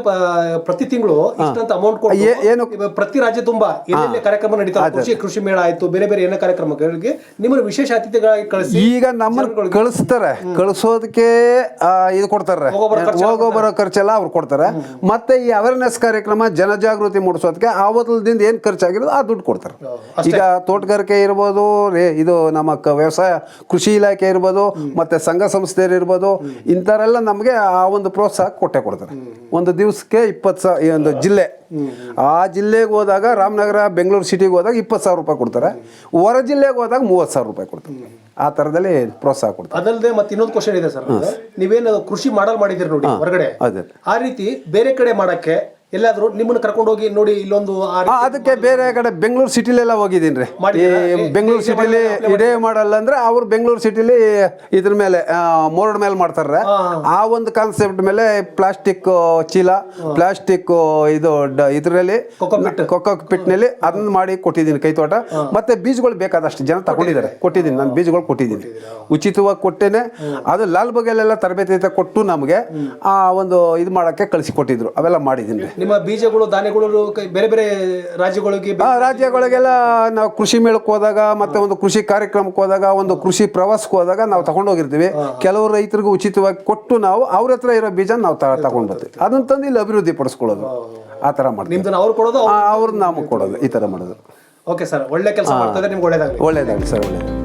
Speaker 3: ಪ್ರತಿ ತಿಂಗಳು ಇಷ್ಟಂತ ಅಮೌಂಟ್ ಕೊಟ್ಟು
Speaker 2: ಏನು-
Speaker 3: ಪ್ರತಿ ರಾಜ್ಯ ತುಂಬಾ ಎಲ್ಲೆಲ್ಲಿ ಕಾರ್ಯಕ್ರಮ ನಡೀತಾ ಕೃಷಿ ಕೃಷಿ ಮೇಳ ಆಯ್ತು ಬೇರೆ ಬೇರೆ ಏನೋ ಕಾರ್ಯಕ್ರಮಗಳಿಗೆ ನಿಮ್ಮನ್ನು ವಿಶೇಷ ಅತಿಥಿಗಳಾಗಿ ಕಳಿಸಿ
Speaker 2: ಈಗ ನಮ್ಮನ್ನು ಕಳಿಸ್ತಾರೆ. ಕಳಿಸೋದಕ್ಕೆ ಇದು ಕೊಡ್ತಾರೆ.
Speaker 3: ಹೋಗೋ ಬರೋ ಖರ್ಚು
Speaker 2: ಹೋಗೋ ಬರೋ ಖರ್ಚೆಲ್ಲ ಅವ್ರು ಕೊಡ್ತಾರೆ. ಮತ್ತೆ ಈ ಅವೇರ್ನೆಸ್ ಕಾರ್ಯಕ್ರಮ ಜನಜಾಗೃತಿ ಮೂಡಿಸೋದಕ್ಕೆ ಆವತ್ತದಿಂದ ಏನು ಖರ್ಚಾಗಿರೋದು ಆ ದುಡ್ಡು ಕೊಡ್ತಾರೆ. ಈಗ ತೋಟಗಾರಿಕೆ ಇರ್ಬೋದು ಇದು ನಮ್ಮ ವ್ಯವಸಾಯ ಕೃಷಿ ಇಲಾಖೆ ಇರ್ಬೋದು ಮತ್ತೆ ಸಂಘ ಸಂಸ್ಥೆಯರು ಇರ್ಬೋದು ಇಂಥವರೆಲ್ಲ ನಮಗೆ ಆ ಒಂದು ಪ್ರೋತ್ಸಾಹ ಕೊಟ್ಟೆ ಕೊಡ್ತಾರೆ. ಒಂದು ದಿವಸಕ್ಕೆ ಇಪ್ಪತ್ತು ಸಾವಿರ ಒಂದು ಜಿಲ್ಲೆ. ಆ ಜಿಲ್ಲೆಗೆ ಹೋದಾಗ ರಾಮನಗರ ಬೆಂಗಳೂರು ಸಿಟಿಗೆ ಹೋದಾಗ ಇಪ್ಪತ್ತು ಸಾವಿರ ರೂಪಾಯಿ ಕೊಡ್ತಾರೆ. ಹೊರ ಜಿಲ್ಲೆಗೆ ಹೋದಾಗ ಮೂವತ್ತು ಸಾವಿರ ರೂಪಾಯಿ ಕೊಡ್ತಾರೆ. ಆ ತರದಲ್ಲಿ ಪ್ರೋತ್ಸಾಹ ಕೊಡ್ತಾರೆ.
Speaker 3: ಅದಲ್ಲದೆ ಮತ್ತೆ ಇನ್ನೊಂದು ಕ್ವಶನ್ ಇದೆ ಸರ್. ನೀವೇನು ಕೃಷಿ ಮಾಡಲ್ ಮಾಡಿದಿರಿ ನೋಡಿ ಹೊರಗಡೆ.
Speaker 2: ಅದೇ.
Speaker 3: ಆ ರೀತಿ ಬೇರೆ ಕಡೆ ಮಾಡಕ್ಕೆ ಎಲ್ಲಾದ್ರೂ ನಿಮ್ಮನ್ನ ಕರ್ಕೊಂಡು ಹೋಗಿ ನೋಡಿ ಇಲ್ಲೊಂದು ಆ
Speaker 2: ಆ, ಅದಕ್ಕೆ ಬೇರೆ ಕಡೆ ಬೆಂಗಳೂರು ಸಿಟಿಲೆಲ್ಲ ಹೋಗಿದ್ದೀನಿ ರೀ ಈ? ಬೆಂಗಳೂರು
Speaker 3: ಹೇಗೆ
Speaker 2: ಸಿಟಿಲಿ
Speaker 3: ಮಾಡಿದ್ದೀರಾ?
Speaker 2: ಇಡೇ ಮಾಡಲ್ಲ ಅಂದ್ರೆ ಅವ್ರು ಬೆಂಗಳೂರು ಸಿಟಿಲಿ ಇದ್ರ ಮೇಲೆ ಮೋರ್ಡ್ ಮೇಲೆ ಮಾಡ್ತಾರೆ ಆ ಒಂದು ಕಾನ್ಸೆಪ್ಟ್ ಮೇಲೆ ಪ್ಲಾಸ್ಟಿಕ್ ಚೀಲ ಪ್ಲಾಸ್ಟಿಕ್ ಇದು ಡ- ಇದ್ರಲ್ಲಿ ಕೊಕ್ಕೋ ಪಿಟ್ನಲ್ಲಿ ಅದನ್ನ ಮಾಡಿ ಕೊಟ್ಟಿದ್ದೀನಿ ಕೈತೋಟ. ಮತ್ತೆ ಬೀಜಗಳು ಬೇಕಾದಷ್ಟು ಜನ ತಗೊಂಡಿದ್ದಾರೆ. ಕೊಟ್ಟಿದ್ದೀನಿ ನಾನು ಬೀಜಗಳು ಕೊಟ್ಟಿದ್ದೀನಿ. ಉಚಿತವಾಗಿ ಕೊಟ್ಟೇನೆ. ಅದು ಲಾಲ್ ಬಗೆಲೆಲ್ಲ ತರಬೇತಿ ಕೊಟ್ಟು ನಮಗೆ ಆ ಒಂದು ಇದು ಮಾಡೋಕ್ಕೆ ಕಳಿಸಿ ಕೊಟ್ಟಿದ್ರು. ಅವೆಲ್ಲ ಮಾಡಿದ್ದೀನಿ. ರೀ
Speaker 3: ನಿಮ್ಮ ಬೀಜಗಳು ಧಾನ್ಯಗಳು ಬೇರೆ ಬೇರೆ ರಾಜ್ಯಗಳಿಗೆ
Speaker 2: ಆ ರಾಜ್ಯಗಳಿಗೆಲ್ಲ ನಾವು ಕೃಷಿ ಮೇಳಕ್ಕೆ ಹೋದಾಗ ಮತ್ತೆ ಒಂದು ಕೃಷಿ ಕಾರ್ಯಕ್ರಮಕ್ಕೆ ಹೋದಾಗ ಒಂದು ಕೃಷಿ ಪ್ರವಾಸಕ್ಕೆ ಹೋದಾಗ ನಾವು ತಗೊಂಡೋಗಿರ್ತೀವಿ ಕೆಲವು ರೈತರಿಗೆ ಉಚಿತವಾಗಿ ಕೊಟ್ಟು ನಾವು ಅವ್ರ ಹತ್ರ ಇರೋ ಬೀಜ ನಾವು ತಗೊಂಡು ಬರ್ತೀವಿ ಅದನ್ನ ತಂದು ಇಲ್ಲಿ ಅಭಿವೃದ್ಧಿ ಪಡಿಸ್ಕೊಳ್ಳೋದು. ಆ ಥರ ಮಾಡ್ತೀವಿ.
Speaker 3: ಅವ್ರು ಕೊಡೋದು
Speaker 2: ಅವ್ರನ್ನ ನಮಗೆ ಕೊಡೋದು. ಈ ಥರ ಮಾಡೋದು.
Speaker 3: ಓಕೆ ಸರ್ ಒಳ್ಳೆ ಕೆಲಸ ಮಾಡ್ತಾ ನಿಮ್ಗೆ ಒಳ್ಳೇದಾಗಲಿ.
Speaker 2: ಒಳ್ಳೇದಾಗಲಿ ಸರ್ ಒಳ್ಳೇದು